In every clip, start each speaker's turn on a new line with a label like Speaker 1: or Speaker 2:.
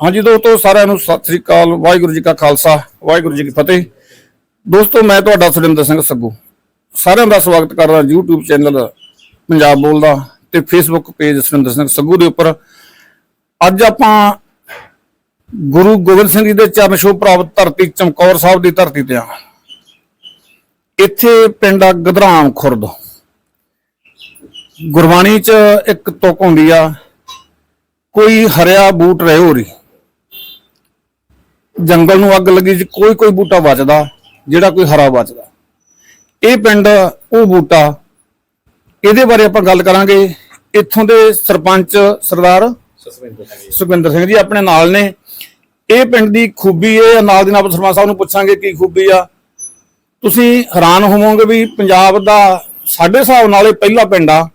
Speaker 1: ਹਾਂਜੀ ਦੋਸਤੋ, ਸਾਰਿਆਂ ਨੂੰ ਸਤਿ ਸ੍ਰੀ ਅਕਾਲ, ਵਾਹਿਗੁਰੂ ਜੀ ਕਾ ਖਾਲਸਾ, ਵਾਹਿਗੁਰੂ ਜੀ ਕੀ ਫਤਿਹ। ਦੋਸਤੋ, ਮੈਂ ਤੁਹਾਡਾ ਸੁਰਿੰਦਰ ਸਿੰਘ ਸੱਗੂ। ਸਾਰਿਆਂ ਦਾ ਸਵਾਗਤ ਕਰਦਾ YouTube ਚੈਨਲ ਪੰਜਾਬ ਬੋਲਦਾ ਤੇ Facebook ਪੇਜ ਸੁਰਿੰਦਰ ਸਿੰਘ ਸੱਗੂ ਦੇ ਉੱਪਰ। ਅੱਜ ਆਪਾਂ ਗੁਰੂ ਗੋਬਿੰਦ ਸਿੰਘ ਜੀ ਦੇ ਚਰਨ ਛੋਹ ਪ੍ਰਾਪਤ ਧਰਤੀ ਚਮਕੌਰ ਸਾਹਿਬ ਦੀ ਧਰਤੀ ਤੇ ਆ। ਇੱਥੇ ਪਿੰਡ ਆ ਗਦਰਾਮ ਖੁਰਦ। ਗੁਰਬਾਣੀ 'ਚ ਇੱਕ ਤੁਕ ਹੁੰਦੀ ਆ, ਕੋਈ ਹਰਿਆ ਬੂਟ ਰਹੇ ਹੋਰੀ। ਜੰਗਲ ਨੂੰ ਅੱਗ ਲੱਗੀ ਸੀ, ਕੋਈ ਕੋਈ ਬੂਟਾ ਬਚਦਾ, ਜਿਹੜਾ ਕੋਈ ਹਰਾ ਬਚਦਾ। ਇਹ ਪਿੰਡ, ਉਹ ਬੂਟਾ, ਇਹਦੇ ਬਾਰੇ ਆਪਾਂ ਗੱਲ ਕਰਾਂਗੇ। ਇੱਥੋਂ ਦੇ ਸਰਪੰਚ ਸਰਦਾਰ ਸੁਖਵਿੰਦਰ ਸਿੰਘ ਜੀ ਆਪਣੇ ਨਾਲ ਨੇ। ਇਹ ਪਿੰਡ ਦੀ ਖੂਬੀ ਇਹ ਨਾਲ ਦੀ ਨਾਲ ਸਰਪੰਚ ਸਾਹਿਬ ਨੂੰ ਪੁੱਛਾਂਗੇ ਕੀ ਖੂਬੀ ਆ। ਤੁਸੀਂ ਹੈਰਾਨ ਹੋਵੋਗੇ ਵੀ ਪੰਜਾਬ ਦਾ ਸਾਡੇ ਹਿਸਾਬ ਨਾਲ ਇਹ ਪਹਿਲਾ ਪਿੰਡ ਆ,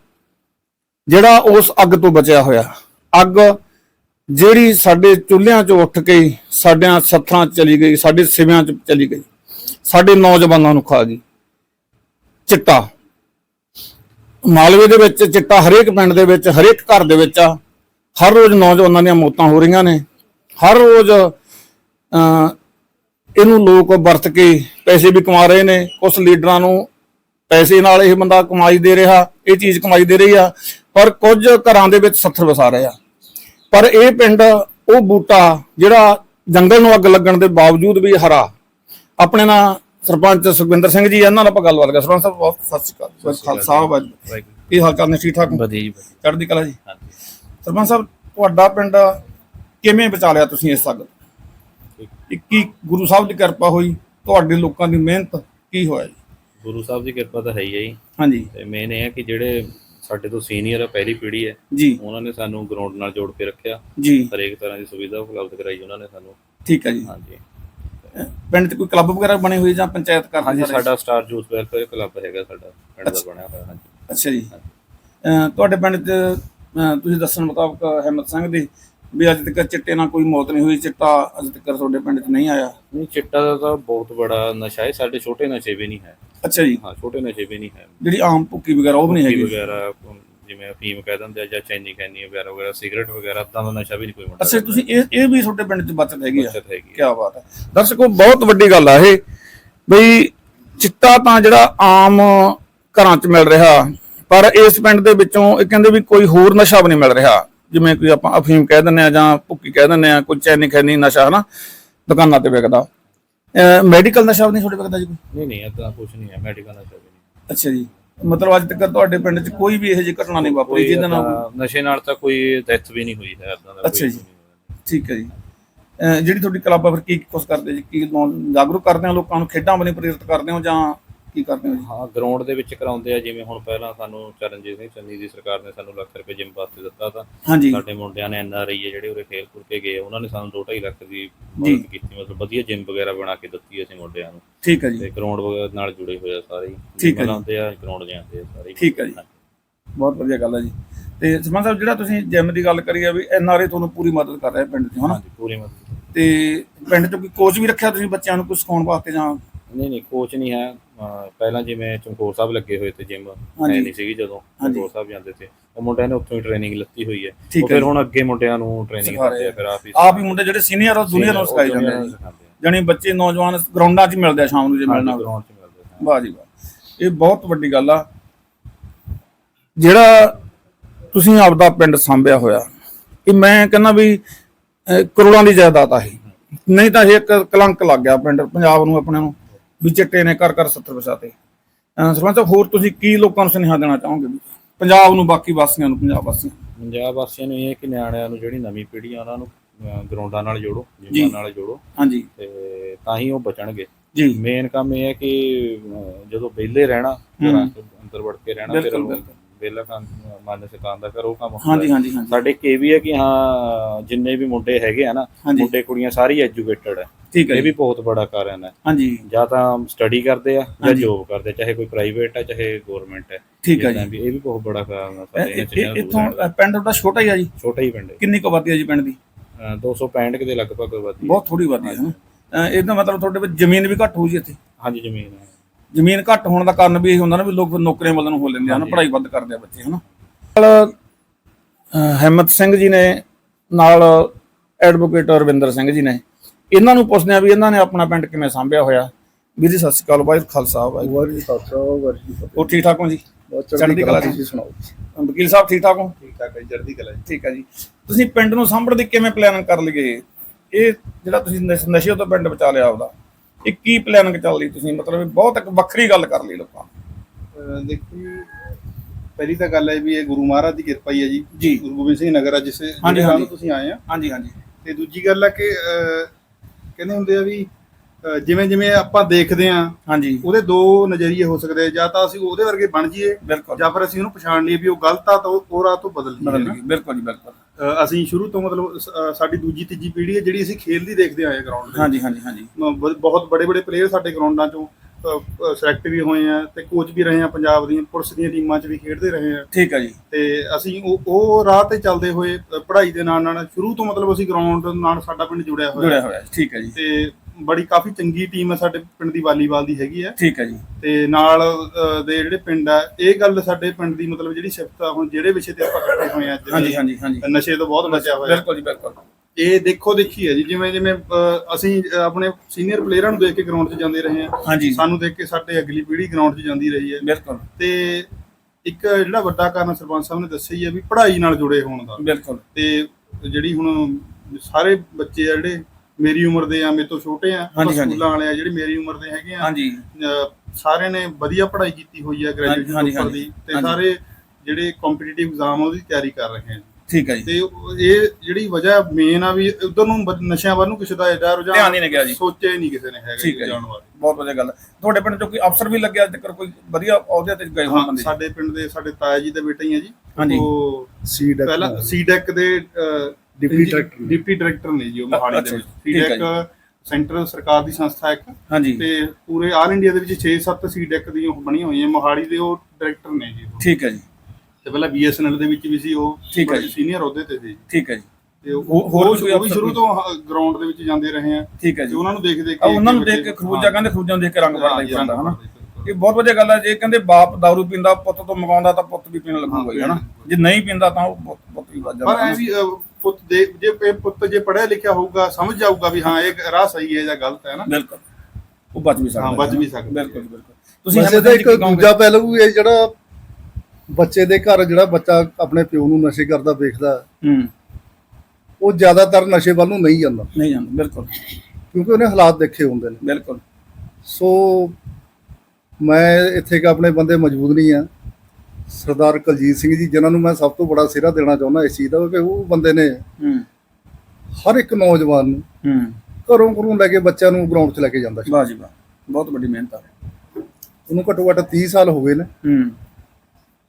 Speaker 1: ਜਿਹੜਾ ਉਸ ਅੱਗ ਤੋਂ ਬਚਿਆ ਹੋਇਆ। ਅੱਗ ਜਿਹੜੀ ਸਾਡੇ ਚੁੱਲ੍ਹਿਆਂ 'ਚੋਂ ਉੱਠ ਕੇ ਸਾਡਿਆਂ ਸੱਥਾਂ 'ਚ ਚਲੀ ਗਈ, ਸਾਡੇ ਸਿਵਿਆਂ 'ਚ ਚਲੀ ਗਈ, ਸਾਡੇ ਨੌਜਵਾਨਾਂ ਨੂੰ ਖਾ ਗਈ। ਚਿੱਟਾ। ਮਾਲਵੇ ਦੇ ਵਿੱਚ ਚਿੱਟਾ ਹਰੇਕ ਪਿੰਡ ਦੇ ਵਿੱਚ, ਹਰੇਕ ਘਰ ਦੇ ਵਿੱਚ ਆ। ਹਰ ਰੋਜ਼ ਨੌਜਵਾਨਾਂ ਦੀਆਂ ਮੌਤਾਂ ਹੋ ਰਹੀਆਂ ਨੇ। ਹਰ ਰੋਜ਼, ਅਹ, ਇਹਨੂੰ ਲੋਕ ਵਰਤ ਕੇ ਪੈਸੇ ਵੀ ਕਮਾ ਰਹੇ ਨੇ। ਕੁਝ ਲੀਡਰਾਂ ਨੂੰ ਪੈਸੇ ਨਾਲ ਇਹ ਬੰਦਾ ਕਮਾਈ ਦੇ ਰਿਹਾ, ਇਹ ਚੀਜ਼ ਕਮਾਈ ਦੇ ਰਹੀ ਆ। ਪਰ ਕੁਝ ਘਰਾਂ ਦੇ ਵਿੱਚ ਸੱਥਰ ਵਸਾ ਰਹੇ ਆ। ਪਰ ਇਹ ਪਿੰਡ ਉਹ ਬੂਟਾ ਜਿਹੜਾ ਜੰਗਲ ਨੂੰ ਅੱਗ ਲੱਗਣ ਦੇ ਬਾਵਜੂਦ ਵੀ ਹਰਾ। ਆਪਣੇ ਨਾਲ ਸਰਪੰਚ ਸੁਖਵਿੰਦਰ ਸਿੰਘ ਜੀ ਇਹਨਾਂ ਨਾਲ ਆਪਾਂ ਗੱਲਬਾਤ ਕਰ ਸਰਪੰਚ ਸਾਹਿਬ ਬਹੁਤ ਸਤਿ ਸ਼੍ਰੀ ਅਕਾਲ ਖਾਲਸਾ ਵਾਹਿਗੁਰੂ ਕੀ ਹਾਲ ਚਾਲ ਨੇ? ਠੀਕ ਠਾਕ
Speaker 2: ਵਧੀਆ ਜੀ।
Speaker 1: ਚੜ੍ਹਦੀ ਕਲਾ ਜੀ? ਸਰਪੰਚ ਸਾਹਿਬ ਤੁਹਾਡਾ ਪਿੰਡ ਕਿਵੇਂ ਬਚਾ ਲਿਆ ਤੁਸੀਂ ਇਸ? ਕਿ ਕੀ ਗੁਰੂ ਸਾਹਿਬ ਦੀ ਕਿਰਪਾ ਹੋਈ ਤੁਹਾਡੇ ਲੋਕਾਂ ਦੀ ਮਿਹਨਤ ਕੀ ਹੋਇਆ ਜੀ?
Speaker 2: ਗੁਰੂ ਸਾਹਿਬ ਦੀ ਕਿਰਪਾ ਤਾਂ ਹੈ ਹੀ ਹੈ ਜੀ।
Speaker 1: ਹਾਂਜੀ।
Speaker 2: ਤੇ ਮੇਨ ਇਹ ਹੈ ਕਿ ਜਿਹੜੇ ਸਾਡੇ ਤੋਂ ਸੀਨੀਅਰ ਆ ਪਹਿਲੀ ਪੀੜ੍ਹੀ ਹੈ।
Speaker 1: ਜੀ।
Speaker 2: ਉਹਨਾਂ ਨੇ ਸਾਨੂੰ ਗਰਾਊਂਡ ਨਾਲ ਜੋੜ ਕੇ ਰੱਖਿਆ।
Speaker 1: ਜੀ।
Speaker 2: ਹਰੇਕ ਤਰ੍ਹਾਂ ਦੀ ਸੁਵਿਧਾ ਉਪਲਬਧ ਕਰਾਈ ਉਹਨਾਂ ਨੇ ਸਾਨੂੰ।
Speaker 1: ਠੀਕ ਹੈ ਜੀ।
Speaker 2: ਹਾਂਜੀ।
Speaker 1: ਪਿੰਡ 'ਚ ਕੋਈ ਕਲੱਬ ਵਗੈਰਾ ਬਣੇ ਹੋਏ ਜਾਂ ਪੰਚਾਇਤ ਘਰ
Speaker 2: ਹਾਂਜੀ? ਸਾਡਾ ਸਟਾਰ ਜੂਸ ਵੈਲਫੇਅਰ ਕਲੱਬ ਹੈਗਾ ਸਾਡਾ ਪਿੰਡ ਦਾ ਬਣਿਆ ਹੋਇਆ ਹਾਂਜੀ।
Speaker 1: ਅੱਛਾ ਜੀ। ਤੁਹਾਡੇ ਪਿੰਡ 'ਚ ਤੁਸੀਂ ਦੱਸਣ ਮੁਤਾਬਕ ਹਿੰਮਤ ਸਿੰਘ ਦੀ ਵੀ ਅੱਜ ਤੱਕ ਚਿੱਟੇ ਨਾਲ ਕੋਈ ਮੌਤ ਨਹੀਂ ਹੋਈ ਚਿੱਟਾ ਅੱਜ ਤੱਕ ਤੁਹਾਡੇ ਪਿੰਡ 'ਚ ਨਹੀਂ ਆਇਆ?
Speaker 2: ਨਹੀਂ ਚਿੱਟਾ ਦਾ ਤਾਂ ਬਹੁਤ ਬੜਾ ਨਸ਼ਾ ਹੈ ਸਾਡੇ ਛੋਟੇ ਨਸ਼ੇ ਵੀ ਨਹੀਂ ਹੈ।
Speaker 1: ਅੱਛਾ ਜੀ।
Speaker 2: ਹਾਂ ਛੋਟੇ ਨਸ਼ੇ ਵੀ ਨਹੀਂ ਹੈ।
Speaker 1: ਜਿਹੜੀ ਆਮ ਭੁੱਕੀ ਵਗੈਰਾ ਉਹ ਵੀ ਨਹੀਂ ਹੈਗੀ।
Speaker 2: ਵਗੈਰਾ ਜਿਵੇਂ ਅਫੀਮ ਕਹਿ ਦਿੰਦੇ ਆ ਜਾਂ ਚੈਨੀ ਕੈਨੀ ਵਗੈਰਾ ਵਗੈਰਾ ਸਿਗਰਟ ਵਗੈਰਾ ਤਾਂ ਦਾ ਨਸ਼ਾ ਵੀ ਨਹੀਂ ਕੋਈ ਮੁੰਡਾ
Speaker 1: ਅੱਛਾ ਤੁਸੀਂ ਇਹ ਇਹ ਵੀ ਤੁਹਾਡੇ ਪਿੰਡ 'ਚ ਬਚਤ ਹੈਗੀ ਆ। ਕੀ ਬਾਤ ਹੈ। ਦਰਸ਼ਕੋ ਬਹੁਤ ਵੱਡੀ ਗੱਲ ਆ ਇਹ। ਬਈ ਚਿੱਟਾ ਤਾਂ ਜਿਹੜਾ ਆਮ ਘਰਾਂ 'ਚ ਮਿਲ ਰਿਹਾ ਪਰ ਇਸ ਪਿੰਡ ਦੇ ਵਿੱਚੋਂ ਇਹ ਕਹਿੰਦੇ ਵੀ ਕੋਈ ਹੋਰ ਨਸ਼ਾ ਵੀ ਨਹੀਂ ਮਿਲ ਰਿਹਾ। ਜਿਵੇਂ ਕੋਈ ਆਪਾਂ ਅਫੀਮ ਕਹਿ ਦਿੰਦੇ ਆ ਜਾਂ ਭੁੱਕੀ ਕਹਿ ਦਿੰਦੇ ਆ ਕੋਈ ਚੈਨੀ ਖੈਨੀ ਨਸ਼ਾ ਹਨਾ ਦੁਕਾਨਾਂ ਤੇ ਵਿਕਦਾ। ਮੈਡੀਕਲ ਨਸ਼ਾ ਵੀ ਨਹੀਂ ਤੁਹਾਡੇ ਵਿਕਦਾ ਜੀ ਕੋਈ?
Speaker 2: ਨਹੀਂ ਨਹੀਂ ਏਦਾਂ ਕੁਝ ਨਹੀਂ ਹੈ ਮੈਡੀਕਲ ਨਸ਼ਾ ਵੀ ਨਹੀਂ।
Speaker 1: ਅੱਛਾ ਜੀ। ਮਤਲਬ ਅੱਜ ਤੱਕ ਤੁਹਾਡੇ ਪਿੰਡ 'ਚ ਕੋਈ ਵੀ ਇਹੋ ਜਿਹੀ ਘਟਨਾ ਨਹੀਂ ਵਾਪਰੀ ਜਿਹਦੇ ਨਾਲ
Speaker 2: ਏਦਾਂ ਨਸ਼ੇ ਨਾਲ ਤਾਂ ਕੋਈ ਡੈਥ ਵੀ ਨਹੀਂ ਹੋਈ ਹੈ ਏਦਾਂ ਦਾ
Speaker 1: ਅੱਛਾ ਜੀ। ਠੀਕ ਹੈ ਜੀ। ਅਹ ਜਿਹੜੀ ਤੁਹਾਡੀ ਕਲੱਬ ਆ ਫਿਰ ਕੀ ਕੁਛ ਕਰਦੇ ਜੀ? ਕੀ ਨੌ- ਜਾਗਰੂਕ ਕਰਦੇ ਹੋ ਲੋਕਾਂ ਨੂੰ? ਖੇਡਾਂ ਬਣੀ ਪ੍ਰੇਰਿਤ ਕਰਦੇ ਹੋ ਜਾਂ ਕੀ ਕਰਦੇ ਹੋ ਜੀ?
Speaker 2: ਹਾਂ ਗਰਾਊਂਡ ਦੇ ਵਿੱਚ ਕਰਾਉਂਦੇ ਆ ਜਿਵੇਂ ਹੁਣ ਪਹਿਲਾਂ ਸਾਨੂੰ ਚਰਨਜੀਤ ਸਿੰਘ ਚੰਨੀ ਦੀ ਸਰਕਾਰ ਨੇ ਸਾਨੂੰ ਲੱਖ ਰੁਪਏ ਜਿਮ ਵਾਸਤੇ ਦਿੱਤਾ ਤਾਂ
Speaker 1: ਹਾਂਜੀ।
Speaker 2: ਸਾਡੇ ਮੁੰਡਿਆਂ ਨੇ ਐਨ ਆਰ ਆਈ ਜਿਹੜੇ ਉਰੇ ਖੇਲ ਖੁਲ ਕੇ ਗਏ ਉਹਨਾਂ ਨੇ ਸਾਨੂੰ 2.5 ਲੱਖ ਦੀ ਮਦਦ ਕੀਤੀ ਮਤਲਬ ਵਧੀਆ ਜਿਮ ਵਗੈਰਾ ਬਣਾ ਕੇ ਦਿੱਤੀ ਅਸੀਂ ਮੁੰਡਿਆਂ ਨੂੰ।
Speaker 1: ਠੀਕ ਹੈ ਜੀ।
Speaker 2: ਤੇ ਗਰਾਊਂਡ ਨਾਲ ਜੁੜੇ ਹੋਏ ਆ ਸਾਰੇ
Speaker 1: ਠੀਕ ਹੈ।
Speaker 2: ਬਣਾਉਂਦੇ ਆ ਗਰਾਊਂਡ ਜਾਂਦੇ ਆ ਸਾਰੇ।
Speaker 1: ਠੀਕ ਹੈ ਜੀ। ਬਹੁਤ ਵਧੀਆ ਗੱਲ ਹੈ ਜੀ। ਤੇ ਸਮਨ ਸਾਹਿਬ ਜਿਹੜਾ ਤੁਸੀਂ ਜਿਮ ਦੀ ਗੱਲ ਕਰੀ ਆ ਵੀ ਐਨ ਆਰ ਆਈ ਤੁਹਾਨੂੰ ਪੂਰੀ ਮਦਦ ਕਰ ਰਿਹਾ ਪਿੰਡ 'ਚ ਹਨਾ?
Speaker 2: ਪੂਰੀ ਮਦਦ।
Speaker 1: ਤੇ ਪਿੰਡ 'ਚ ਕੋਈ ਕੋਚ ਵੀ ਰੱਖਿਆ ਤੁਸੀਂ ਬੱਚਿਆਂ ਨੂੰ ਕੁਝ ਸਿਖਾਉਣ ਵਾਸਤੇ ਜਾਂ
Speaker 2: ਨਹੀਂ ਨਹੀਂ ਕੋਚ ਨਹੀਂ ਹੈ। ਅਹ ਪਹਿਲਾਂ ਜਿਵੇਂ ਚਮਕੌਰ ਸਾਹਿਬ ਲੱਗੇ ਹੋਏ ਤੇ ਜਿਮ
Speaker 1: ਹਾਂਜੀ।
Speaker 2: ਨਹੀਂ ਸੀਗੀ ਜਦੋਂ
Speaker 1: ਹਾਂਜੀ।
Speaker 2: ਚਮਕੌਰ ਸਾਹਿਬ ਜਾਂਦੇ ਸੀ ਉਹ ਮੁੰਡਿਆਂ ਨੇ ਉੱਥੋਂ ਹੀ ਟ੍ਰੇਨਿੰਗ ਲੱਤੀ ਹੋਈ ਹੈ।
Speaker 1: ਠੀਕ
Speaker 2: ਉਹ
Speaker 1: ਹੈ
Speaker 2: ਫਿਰ
Speaker 1: ਜੀ।
Speaker 2: ਹੁਣ ਅੱਗੇ ਮੁੰਡਿਆਂ ਨੂੰ ਟ੍ਰੇਨਿੰਗ
Speaker 1: ਸਿਖਾ
Speaker 2: ਆ ਫਿਰ ਆਪ ਹੀ
Speaker 1: ਆਪ ਹੀ ਮੁੰਡੇ ਜਿਹੜੇ ਸੀਨੀਅਰ ਆ ਦੁਨੀਆ ਨੂੰ ਸਿਖਾਈ ਜਾਂਦੇ ਆ। ਜੀ।
Speaker 2: ਸਿਖਾਉਂਦੇ ਆ।
Speaker 1: ਜਾਣੀ ਬੱਚੇ ਨੌਜਵਾਨ ਗਰਾਊਂਡਾਂ 'ਚ ਹੀ ਮਿਲਦੇ ਆ ਸ਼ਾਮ ਨੂੰ ਜੇ ਮਿਲਣਾ ਹੋਵੇ।
Speaker 2: ਗਰਾਊਂਡ 'ਚ ਮਿਲਦੇ ਆ
Speaker 1: ਵਾਹ ਜੀ ਵਾਹ। ਇਹ ਬਹੁਤ ਵੱਡੀ ਗੱਲ ਆ। ਜਿਹੜਾ ਤੁਸੀਂ ਆਪਦਾ ਪਿੰਡ ਸੰਭਿਆ ਹੋਇਆ ਇਹ ਮੈਂ ਕਹਿੰਦਾ ਵੀ ਅਹ, ਕਰੋੜਾਂ ਦੀ ਜਾਇਦਾਦ ਆ ਇਹ। ਨਹੀਂ ਤਾਂ ਇਹ ਇੱਕ ਕਲੰਕ ਲੱਗ ਗਿਆ ਪਿੰਡ ਪੰਜਾਬ ਨੂੰ ਆਪਣੇ ਨੂੰ। ਵੀ ਚਿੱਟੇ ਨੇ ਕਰ ਕਰ 70 ਵਸਾਤੇ ਅਹ, ਸਰਪੰਚ ਸਾਹਿਬ, ਹੋਰ ਤੁਸੀਂ ਕੀ ਲੋਕਾਂ ਨੂੰ ਸੁਨੇਹਾ ਦੇਣਾ ਚਾਹੋਗੇ ਪੰਜਾਬ ਨੂੰ ਬਾਕੀ ਵਾਸੀਆਂ ਨੂੰ ਪੰਜਾਬ ਵਾਸੀਆਂ?
Speaker 2: ਪੰਜਾਬ ਵਾਸੀਆਂ ਨੂੰ ਇਹ ਹੈ ਕਿ ਨਿਆਣਿਆਂ ਨੂੰ ਜਿਹੜੀ ਨਵੀਂ ਪੀੜ੍ਹੀ ਆ ਉਹਨਾਂ ਨੂੰ ਅਹ, ਗਰਾਊਂਡਾਂ ਨਾਲ ਜੋੜੋ
Speaker 1: ਜੀ।
Speaker 2: ਜਿਮਾਂ ਨਾਲ ਜੋੜੋ।
Speaker 1: ਹਾਂਜੀ।
Speaker 2: ਤੇ ਤਾਂ ਹੀ ਉਹ ਬਚਣਗੇ।
Speaker 1: ਜੀ।
Speaker 2: ਮੇਨ ਕੰਮ ਇਹ ਹੈ ਕਿ ਅਹ, ਜਦੋਂ ਵਿਹਲੇ ਰਹਿਣਾ ਘਰਾਂ 'ਚ ਅੰਦਰ ਵੜ ਕੇ ਰਹਿਣਾ
Speaker 1: ਬਿਲਕੁਲ, ਬਿਲਕੁਲ।
Speaker 2: ਵਿਹਲਾ ਕੰਮ ਮਨ ਸਿਕਾਉਣ ਦਾ ਫਿਰ ਉਹ ਕੰਮ ਹੁੰਦਾ
Speaker 1: ਹਾਂਜੀ ਹਾਂਜੀ ਹਾਂਜੀ।
Speaker 2: ਸਾਡੇ ਕੇ ਵੀ ਹੈ ਕਿ ਹਾਂ ਜਿੰਨੇ ਵੀ ਮੁੰਡੇ ਹੈਗੇ ਆ ਨਾ
Speaker 1: ਹਾਂਜੀ।
Speaker 2: ਮੁੰਡੇ ਕੁੜੀਆਂ ਸਾਰੀ ਐਜੂਕੇਟਡ ਹੈ।
Speaker 1: ਠੀਕ ਹੈ
Speaker 2: ਇਹ
Speaker 1: ਜੀ।
Speaker 2: ਵੀ ਬਹੁਤ ਬੜਾ ਕਾਰਨ ਹੈ।
Speaker 1: ਹਾਂਜੀ।
Speaker 2: ਜਾਂ ਤਾਂ ਸਟੱਡੀ ਕਰਦੇ ਆ ਜਾਂ
Speaker 1: ਹਾਂਜੀ।
Speaker 2: ਜੋਬ ਕਰਦੇ ਆ, ਚਾਹੇ ਕੋਈ ਪ੍ਰਾਈਵੇਟ ਹੈ ਚਾਹੇ ਗਵਰਨਮੈਂਟ ਹੈ।
Speaker 1: ਠੀਕ ਹੈ ਜੀ।
Speaker 2: ਵੀ ਇਹ ਵੀ ਬਹੁਤ ਬੜਾ ਕਾਰਨ ਹੈ
Speaker 1: ਇਹ-
Speaker 2: ਸਾਡੇ
Speaker 1: ਇਹ- ਇੱਥੋਂ ਪਿੰਡ ਤੁਹਾਡਾ ਛੋਟਾ ਹੀ ਆ ਜੀ?
Speaker 2: ਛੋਟਾ ਹੀ ਪਿੰਡ ਹੈ।
Speaker 1: ਕਿੰਨੀ ਕੁ ਆਬਾਦੀ ਆ ਜੀ ਪਿੰਡ ਦੀ?
Speaker 2: ਅਹ 265 ਦੇ ਲਗਭਗ ਆਬਾਦੀ ਹੈ।
Speaker 1: ਬਹੁਤ ਥੋੜੀ ਆਬਾਦੀ ਹੈ ਨਾ ਇਹਦਾ ਮਤਲਬ ਤੁਹਾਡੇ ਵਿੱਚ ਜ਼ਮੀਨ ਵੀ ਘੱਟ ਹੋਊ ਜੀ ਇੱਥੇ?
Speaker 2: ਹਾਂਜੀ ਜ਼ਮੀਨ ਹੈ।
Speaker 1: ਜ਼ਮੀਨ ਘੱਟ ਹੋਣ ਦਾ ਕਾਰਨ ਵੀ ਇਹ ਹੁੰਦਾ ਨਾ ਵੀ ਲੋਕ ਫਿਰ ਨੌਕਰੀਆਂ ਵੱਲ ਨੂੰ ਹੋ ਲੈਂਦੇ ਹਨ ਪੜ੍ਹਾਈ ਵੱਧ ਕਰਦੇ ਆ ਬੱਚੇ ਹਨਾ। ਨਾਲ ਹਿੰਮਤ ਸਿੰਘ ਜੀ ਨੇ ਨਾਲ ਐਡਵੋਕੇਟ ਰਵਿੰਦਰ ਸਿੰਘ ਜੀ ਨੇ ਇਹਨਾਂ ਨੂੰ ਪੁੱਛਦੇ ਆ ਵੀ ਇਹਨਾਂ ਨੇ ਆਪਣਾ ਪਿੰਡ ਕਿਵੇਂ ਸੰਭਿਆ ਹੋਇਆ? ਵੀਰ ਜੀ ਸਤਿ ਸ਼੍ਰੀ ਅਕਾਲ ਵਾਹਿਗੁਰੂ ਖਾਲਸਾ ਵਾਹਿਗੁਰੂ
Speaker 3: ਵਾਰੀ ਸਾਥਾ ਵਾਰੀ
Speaker 1: ਉਹ ਠੀਕ ਠਾਕ ਹੋ ਜੀ? ਚੜ੍ਹਦੀ ਕਲਾ ਜੀ।
Speaker 3: ਤੁਸੀਂ ਸੁਣਾਓ
Speaker 1: ਵਕੀਲ ਸਾਹਿਬ ਠੀਕ ਠਾਕ ਹੋ?
Speaker 3: ਠੀਕ ਠਾਕ ਹੈ ਚੜ੍ਹਦੀ ਕਲਾ
Speaker 1: ਠੀਕ ਹੈ ਜੀ। ਤੁਸੀਂ ਪਿੰਡ ਨੂੰ ਸਾਂਭਣ ਦੀ ਕਿਵੇਂ ਪਲਾਨਿੰਗ ਕਰ ਲਈਏ? ਇਹ ਜਿਹੜਾ ਤੁਸੀਂ ਨਸ਼- ਨਸ਼ੇ ਤੋਂ ਪਿੰਡ ਬਚਾ ਲਿਆ ਆਪਦਾ ਇਹ ਕੀ ਪਲਾਨਿੰਗ ਚੱਲ ਰਹੀ ਤੁਸੀਂ? ਮਤਲਬ ਬਹੁਤ ਇੱਕ ਵੱਖਰੀ ਗੱਲ ਕਰ ਲਈ ਲੋਕਾਂ
Speaker 3: ਦੇਖੋ ਪਹਿਲੀ ਤਾਂ ਗੱਲ ਹੈ ਵੀ ਇਹ ਗੁਰੂ ਮਹਾਰਾਜ ਦੀ ਕਿਰਪਾ ਹੀ ਹੈ ਜੀ।
Speaker 1: ਜੀ।
Speaker 3: ਗੁਰੂ ਗੋਬਿੰਦ ਸਿੰਘ ਨਗਰ ਆ ਜਿਸ। ਨੂੰ ਤੁਸੀਂ ਆਏ ਆ।
Speaker 1: ਹਾਂਜੀ ਹਾਂਜੀ।
Speaker 3: ਤੇ ਦੂਜੀ ਗੱਲ ਹੈ ਕਿ ਕਹਿੰਦੇ ਹੁੰਦੇ ਆ ਵੀ ਜਿਵੇਂ ਜਿਵੇਂ ਆਪਾਂ ਦੇਖਦੇ ਆ
Speaker 1: ਹਾਂਜੀ।
Speaker 3: ਉਹਦੇ ਦੋ ਨਜ਼ਰੀਏ ਹੋ ਸਕਦੇ ਆ। ਜਾਂ ਤਾਂ ਅਸੀਂ ਉਹਦੇ ਵਰਗੇ ਬਣ ਜਾਈਏ
Speaker 1: ਬਿਲਕੁਲ।
Speaker 3: ਜਾਂ ਫਿਰ ਅਸੀਂ ਉਹਨੂੰ ਪਛਾਣ ਲਈਏ ਵੀ ਉਹ ਗਲਤ ਆ ਤਾਂ ਉਹ ਰਾਹ ਤੋਂ ਬਦਲ ਲਈਏ।
Speaker 1: ਬਿਲਕੁਲ ਜੀ ਬਿਲਕੁਲ।
Speaker 3: ਅਸੀਂ ਸ਼ੁਰੂ ਤੋਂ ਮਤਲਬ ਸ- ਸਾਡੀ ਦੂਜੀ ਤੀਜੀ ਪੀੜ੍ਹੀ ਹੈ ਜਿਹੜੀ ਅਸੀਂ ਖੇਲਦੀ ਦੇਖਦੇ ਆਏ ਗਰਾਊਂਡ ਦੇ
Speaker 1: ਹਾਂਜੀ ਹਾਂਜੀ ਹਾਂਜੀ।
Speaker 3: ਮ- ਬ- ਬਹੁਤ ਬੜੇ ਬੜੇ ਪਲੇਅਰ ਸਾਡੇ ਗਰਾਊਂਡਾਂ ਚੋਂ ਸਿਲੈਕਟ ਵੀ ਹੋਏ ਆ ਤੇ ਕੋਚ ਵੀ ਰਹੇ ਆ ਪੰਜਾਬ ਦੀਆਂ ਪੁਲਿਸ ਦੀਆਂ ਟੀਮਾਂ 'ਚ ਵੀ ਖੇਡਦੇ ਰਹੇ ਆ।
Speaker 1: ਠੀਕ ਹੈ ਜੀ।
Speaker 3: ਤੇ ਅਸੀਂ ਉਹ ਉਹ ਰਾਹ ਤੇ ਚੱਲਦੇ ਹੋਏ ਅ, ਪੜ੍ਹਾਈ ਦੇ ਨਾਲ ਨਾਲ ਸ਼ੁਰੂ ਤੋਂ ਮਤਲਬ ਅਸੀਂ ਗਰਾਊਂਡ ਨਾਲ ਸਾਡਾ ਪਿੰਡ ਜੁੜਿਆ ਹੋਇਆ।
Speaker 1: ਜੁੜਿਆ ਹੋਇਆ। ਠੀਕ ਹੈ ਜੀ।
Speaker 3: ਤੇ ਬੜੀ ਕਾਫੀ ਚੰਗੀ ਟੀਮ ਹੈ ਸਾਡੇ ਪਿੰਡ ਦੀ ਵਾਲੀਬਾਲ ਦੀ ਹੈਗੀ ਹੈ।
Speaker 1: ਠੀਕ ਹੈ ਜੀ।
Speaker 3: ਤੇ ਨਾਲ ਅ, ਦੇ ਜਿਹੜੇ ਪਿੰਡ ਆ ਇਹ ਗੱਲ ਸਾਡੇ ਪਿੰਡ ਦੀ ਮਤਲਬ ਜਿਹੜੀ ਸਿਫਤ ਆ ਹੁਣ ਜਿਹੜੇ ਵਿਸ਼ੇ ਤੇ ਆਪਾਂ ਇਕੱਠੇ ਹੋਏ ਆ ਅੱਜ
Speaker 1: ਹਾਂਜੀ ਹਾਂਜੀ ਹਾਂਜੀ।
Speaker 3: ਨਸ਼ੇ ਤੋਂ ਬਹੁਤ ਬਚਿਆ ਹੋਇਆ।
Speaker 1: ਬਿਲਕੁਲ ਜੀ ਬਿਲਕੁਲ।
Speaker 3: ਇਹ ਦੇਖੋ ਦੇਖੀ ਹੈ ਜੀ ਜਿਵੇਂ ਜਿਵੇਂ ਅ, ਅਸੀਂ ਅ, ਆਪਣੇ ਸੀਨੀਅਰ ਪਲੇਅਰਾਂ ਨੂੰ ਦੇਖ ਕੇ ਗਰਾਊਂਡ 'ਚ ਜਾਂਦੇ ਰਹੇ ਹਾਂ।
Speaker 1: ਹਾਂਜੀ।
Speaker 3: ਸਾਨੂੰ ਦੇਖ ਕੇ ਸਾਡੇ ਅਗਲੀ ਪੀੜ੍ਹੀ ਗਰਾਊਂਡ 'ਚ ਜਾਂਦੀ ਰਹੀ ਹੈ।
Speaker 1: ਬਿਲਕੁਲ।
Speaker 3: ਤੇ ਇੱਕ ਜਿਹੜਾ ਵੱਡਾ ਕਾਰਨ ਸਰਪੰਚ ਸਾਹਿਬ ਨੇ ਦੱਸਿਆ ਹੀ ਹੈ ਵੀ ਪੜ੍ਹਾਈ ਨਾਲ ਜੁੜੇ ਹੋਣ ਦਾ।
Speaker 1: ਬਿਲਕੁਲ।
Speaker 3: ਤੇ ਜਿਹੜੀ ਹੁਣ ਸਾਰੇ ਬੱਚੇ ਆ ਜਿਹੜੇ ਮੇਰੀ ਉਮਰ ਦੇ ਆ ਮੇਰੇ ਤੋਂ ਛੋਟੇ ਆ
Speaker 1: ਹਾਂਜੀ, ਹਾਂਜੀ।
Speaker 3: ਸਕੂਲਾਂ ਵਾਲੇ ਆ ਜਿਹੜੇ ਮੇਰੀ ਉਮਰ ਦੇ ਹੈਗੇ ਆ
Speaker 1: ਹਾਂਜੀ
Speaker 3: ਸਾਰਿਆਂ ਨੇ ਵਧੀਆ ਪੜ੍ਹਾਈ ਕੀਤੀ ਹੋਈ
Speaker 1: ਹਾਂਜੀ,
Speaker 3: ਗ੍ਰੈਜੂਏਸ਼ਨ
Speaker 1: ਹਾਂਜੀ,
Speaker 3: ਉੱਪਰ ਦੀ ਤੇ
Speaker 1: ਹਾਂਜੀ।
Speaker 3: ਸਾਰੇ ਜਿਹੜੇ ਕੰਪੀਟੀਟਿਵ ਐਗਜ਼ਾਮ ਉਹਦੀ ਤਿਆਰੀ ਕਰ ਰਹੇ ਆ
Speaker 1: ਠੀਕ ਹੈ ਜੀ
Speaker 3: ਤੇ ਉਹ- ਇਹ ਜਿਹੜੀ ਵਜ੍ਹਾ ਮੇਨ ਆ ਵੀ ਉਧਰ ਨੂੰ ਬ- ਨਸ਼ਿਆਂ ਵੱਲ ਨੂੰ ਕਿਸੇ ਦਾ ਐਡਾ ਰੁਝਾਨ
Speaker 1: ਧਿਆਨ ਹੀ ਨਹੀਂ ਗਿਆ ਜੀ।
Speaker 3: ਸੋਚਿਆ ਹੀ ਨਹੀਂ ਕਿਸੇ ਨੇ ਹੈਗਾ
Speaker 1: ਠੀਕ ਹੈ ਜੀ।
Speaker 3: ਜਾਣ ਬਾਰੇ
Speaker 1: ਬਹੁਤ ਵਧੀਆ ਗੱਲ ਹੈ। ਤੁਹਾਡੇ ਪਿੰਡ ਚੋਂ ਕੋਈ ਅਫਸਰ ਵੀ ਲੱਗਿਆ ਅੱਜ ਤੱਕ ਕੋਈ ਵਧੀਆ ਅਹੁਦੇ ਤੇ ਗਏ ਹੋਣ
Speaker 3: ਹਾਂ
Speaker 1: ਬੰਦੇ
Speaker 3: ਸਾਡੇ ਪਿੰਡ ਦੇ ਸਾਡੇ ਤਾਇਆ ਜੀ ਦੇ ਬੇਟੇ ਹੀ ਆ ਜੀ। ਉਹ
Speaker 4: ਸੀਡ
Speaker 3: ਪਹਿਲਾਂ ਸੀਡੈਕ ਦੇ ਅਹ,
Speaker 4: ਡਿਪਟੀ ਡਾਇਰੈਕਟਰ।
Speaker 3: ਡਿਪਟੀ ਡਾਇਰੈਕਟਰ ਨੇ ਜੀ ਉਹ ਮੋਹਾਲੀ ਦੇ ਵਿੱਚ।
Speaker 1: ਠੀਕ ਹੈ
Speaker 3: ਸੀਡੈਕ ਸੈਂਟਰ ਸਰਕਾਰ ਦੀ ਸੰਸਥਾ ਇੱਕ।
Speaker 1: ਹਾਂਜੀ।
Speaker 3: ਤੇ ਪੂਰੇ ਆਲ ਇੰਡੀਆ ਦੇ ਵਿੱਚ 6-7 ਸੀਡੈਕ ਦੀਆਂ ਉਹ ਬਣੀਆਂ ਹੋਈਆਂ। ਮੋਹਾਲੀ ਦੇ ਉਹ ਡਾਇਰੈਕਟਰ ਨੇ ਜੀ ਉਹ।
Speaker 1: ਠੀਕ ਹੈ ਜੀ।
Speaker 3: ਤੇ ਪਹਿਲਾਂ ਬੀਐਸਐਨਐਲ ਦੇ ਵਿੱਚ ਵੀ ਸੀ ਉਹ।
Speaker 1: ਠੀਕ ਹੈ ਜੀ।
Speaker 3: ਸੀਨੀਅਰ ਅਹੁਦੇ ਤੇ ਸੀ।
Speaker 1: ਠੀਕ ਹੈ ਜੀ।
Speaker 3: ਤੇ ਉਹ
Speaker 1: ਹੋਰ- ਹੋਰ
Speaker 3: ਉਹ
Speaker 1: ਕੋਈ
Speaker 3: ਉਹ ਵੀ
Speaker 1: ਅਫਸਰ
Speaker 3: ਸ਼ੁਰੂ? ਤੋਂ ਗਰਾਊਂਡ ਦੇ ਵਿੱਚ ਜਾਂਦੇ ਰਹੇ ਆ।
Speaker 1: ਠੀਕ ਹੈ
Speaker 3: ਤੇ
Speaker 1: ਜੀ
Speaker 3: ਉਹਨਾਂ ਨੂੰ ਦੇਖ ਦੇਖ
Speaker 1: ਆ ਉਹਨਾਂ ਨੂੰ ਦੇਖ ਕੇ ਖਰਬੂਜਾ ਕਹਿੰਦੇ ਖਰਬੂਜਾ ਨੂੰ ਦੇਖ ਕੇ ਰੰਗ ਬਣ ਲੱਗ ਜਾਂਦਾ ਹਨਾ। ਇਹ ਬਹੁਤ ਵਧੀਆ ਗੱਲ ਹੈ। ਜੇ ਕਹਿੰਦੇ ਬਾਪ दारू ਪੀਂਦਾ ਪੁੱਤ ਤੋਂ ਮੰਗਾਉਂਦਾ ਤਾਂ ਪੁੱਤ ਵੀ ਪੀਣ ਲੱਗੂਗਾ ਹੀ ਹਨਾ? ਜੇ ਨਹੀਂ ਪੀਂਦਾ ਤਾਂ ਉਹ ਪੁੱਤ- ਪੁੱਤ ਵੀ ਵੱਜ
Speaker 3: ਪਰ
Speaker 1: ਜਾਂਦਾ
Speaker 3: ਐ
Speaker 1: ਹਨਾ।
Speaker 3: ਵੀ ਅਹ, ਪੁੱਤ ਦੇ ਜੇ ਇਹ ਪੁੱਤ ਜੇ ਪੜਿਆ ਲਿਖਿਆ ਹੋਊਗਾ ਸਮਝ ਜਾਊਗਾ ਵੀ ਹਾਂ ਇਹ ਰਾਹ ਸਹੀ ਹੈ ਜਾਂ ਗਲਤ ਹੈ ਨਾ।
Speaker 1: ਬਿਲਕੁਲ। ਉਹ ਬਚ ਵੀ ਸਕਦਾ
Speaker 3: ਹਾਂ, ਬਚ। ਵੀ ਸਕਦਾ।
Speaker 1: ਬਿਲਕੁਲ ਬਿਲਕੁਲ। ਤੁਸੀਂ ਜੀ
Speaker 4: ਇੱਕ? ਦੂਜਾ ਪਹਿਲੂ ਇਹ ਜਿਹੜਾ ਬੱਚੇ ਦੇ ਘਰ ਜਿਹੜਾ ਬੱਚਾ ਆਪਣੇ ਪਿਓ ਨੂੰ ਨਸ਼ੇ ਕਰਦਾ ਵੇਖਦਾ
Speaker 1: ਹੂੰ।
Speaker 4: ਉਹ ਜ਼ਿਆਦਾਤਰ ਨਸ਼ੇ ਵੱਲ ਨੂੰ ਨਹੀਂ ਜਾਂਦਾ।
Speaker 1: ਨਹੀਂ ਜਾਂਦਾ ਬਿਲਕੁਲ।
Speaker 4: ਕਿਉਂਕਿ ਉਹਨੇ ਹਾਲਾਤ ਦੇਖੇ ਹੁੰਦੇ ਨੇ।
Speaker 1: ਬਿਲਕੁਲ।
Speaker 4: ਸੋ ਮੈਂ ਇੱਥੇ ਕਿ ਆਪਣੇ ਬੰਦੇ ਮੌਜੂਦ ਨਹੀਂ ਆ ਸਰਦਾਰ ਕੁਲਜੀਤ ਸਿੰਘ ਜੀ ਜਿਨ੍ਹਾਂ ਨੂੰ ਮੈਂ ਸਭ ਤੋਂ ਬੜਾ ਸਿਹਰਾ ਦੇਣਾ ਚਾਹੁੰਦਾ ਇਸ ਚੀਜ਼ ਦਾ ਕਿ ਉਹ ਬੰਦੇ ਨੇ ਹਰ ਇੱਕ ਨੌਜਵਾਨ ਨੂੰ ਘਰੋਂ ਘਰੋਂ ਲੈ ਕੇ ਬੱਚਿਆਂ ਨੂੰ ਗਰਾਊਂਡ 'ਚ ਲੈ ਕੇ ਜਾਂਦਾ ਸੀ।
Speaker 1: ਵਾਹ ਜੀ ਵਾਹ ਬਹੁਤ ਵੱਡੀ ਮਿਹਨਤ ਆ।
Speaker 4: ਉਹਨੂੰ ਘੱਟੋ ਘੱਟ 30 ਸਾਲ ਹੋ ਗਏ ਨੇ।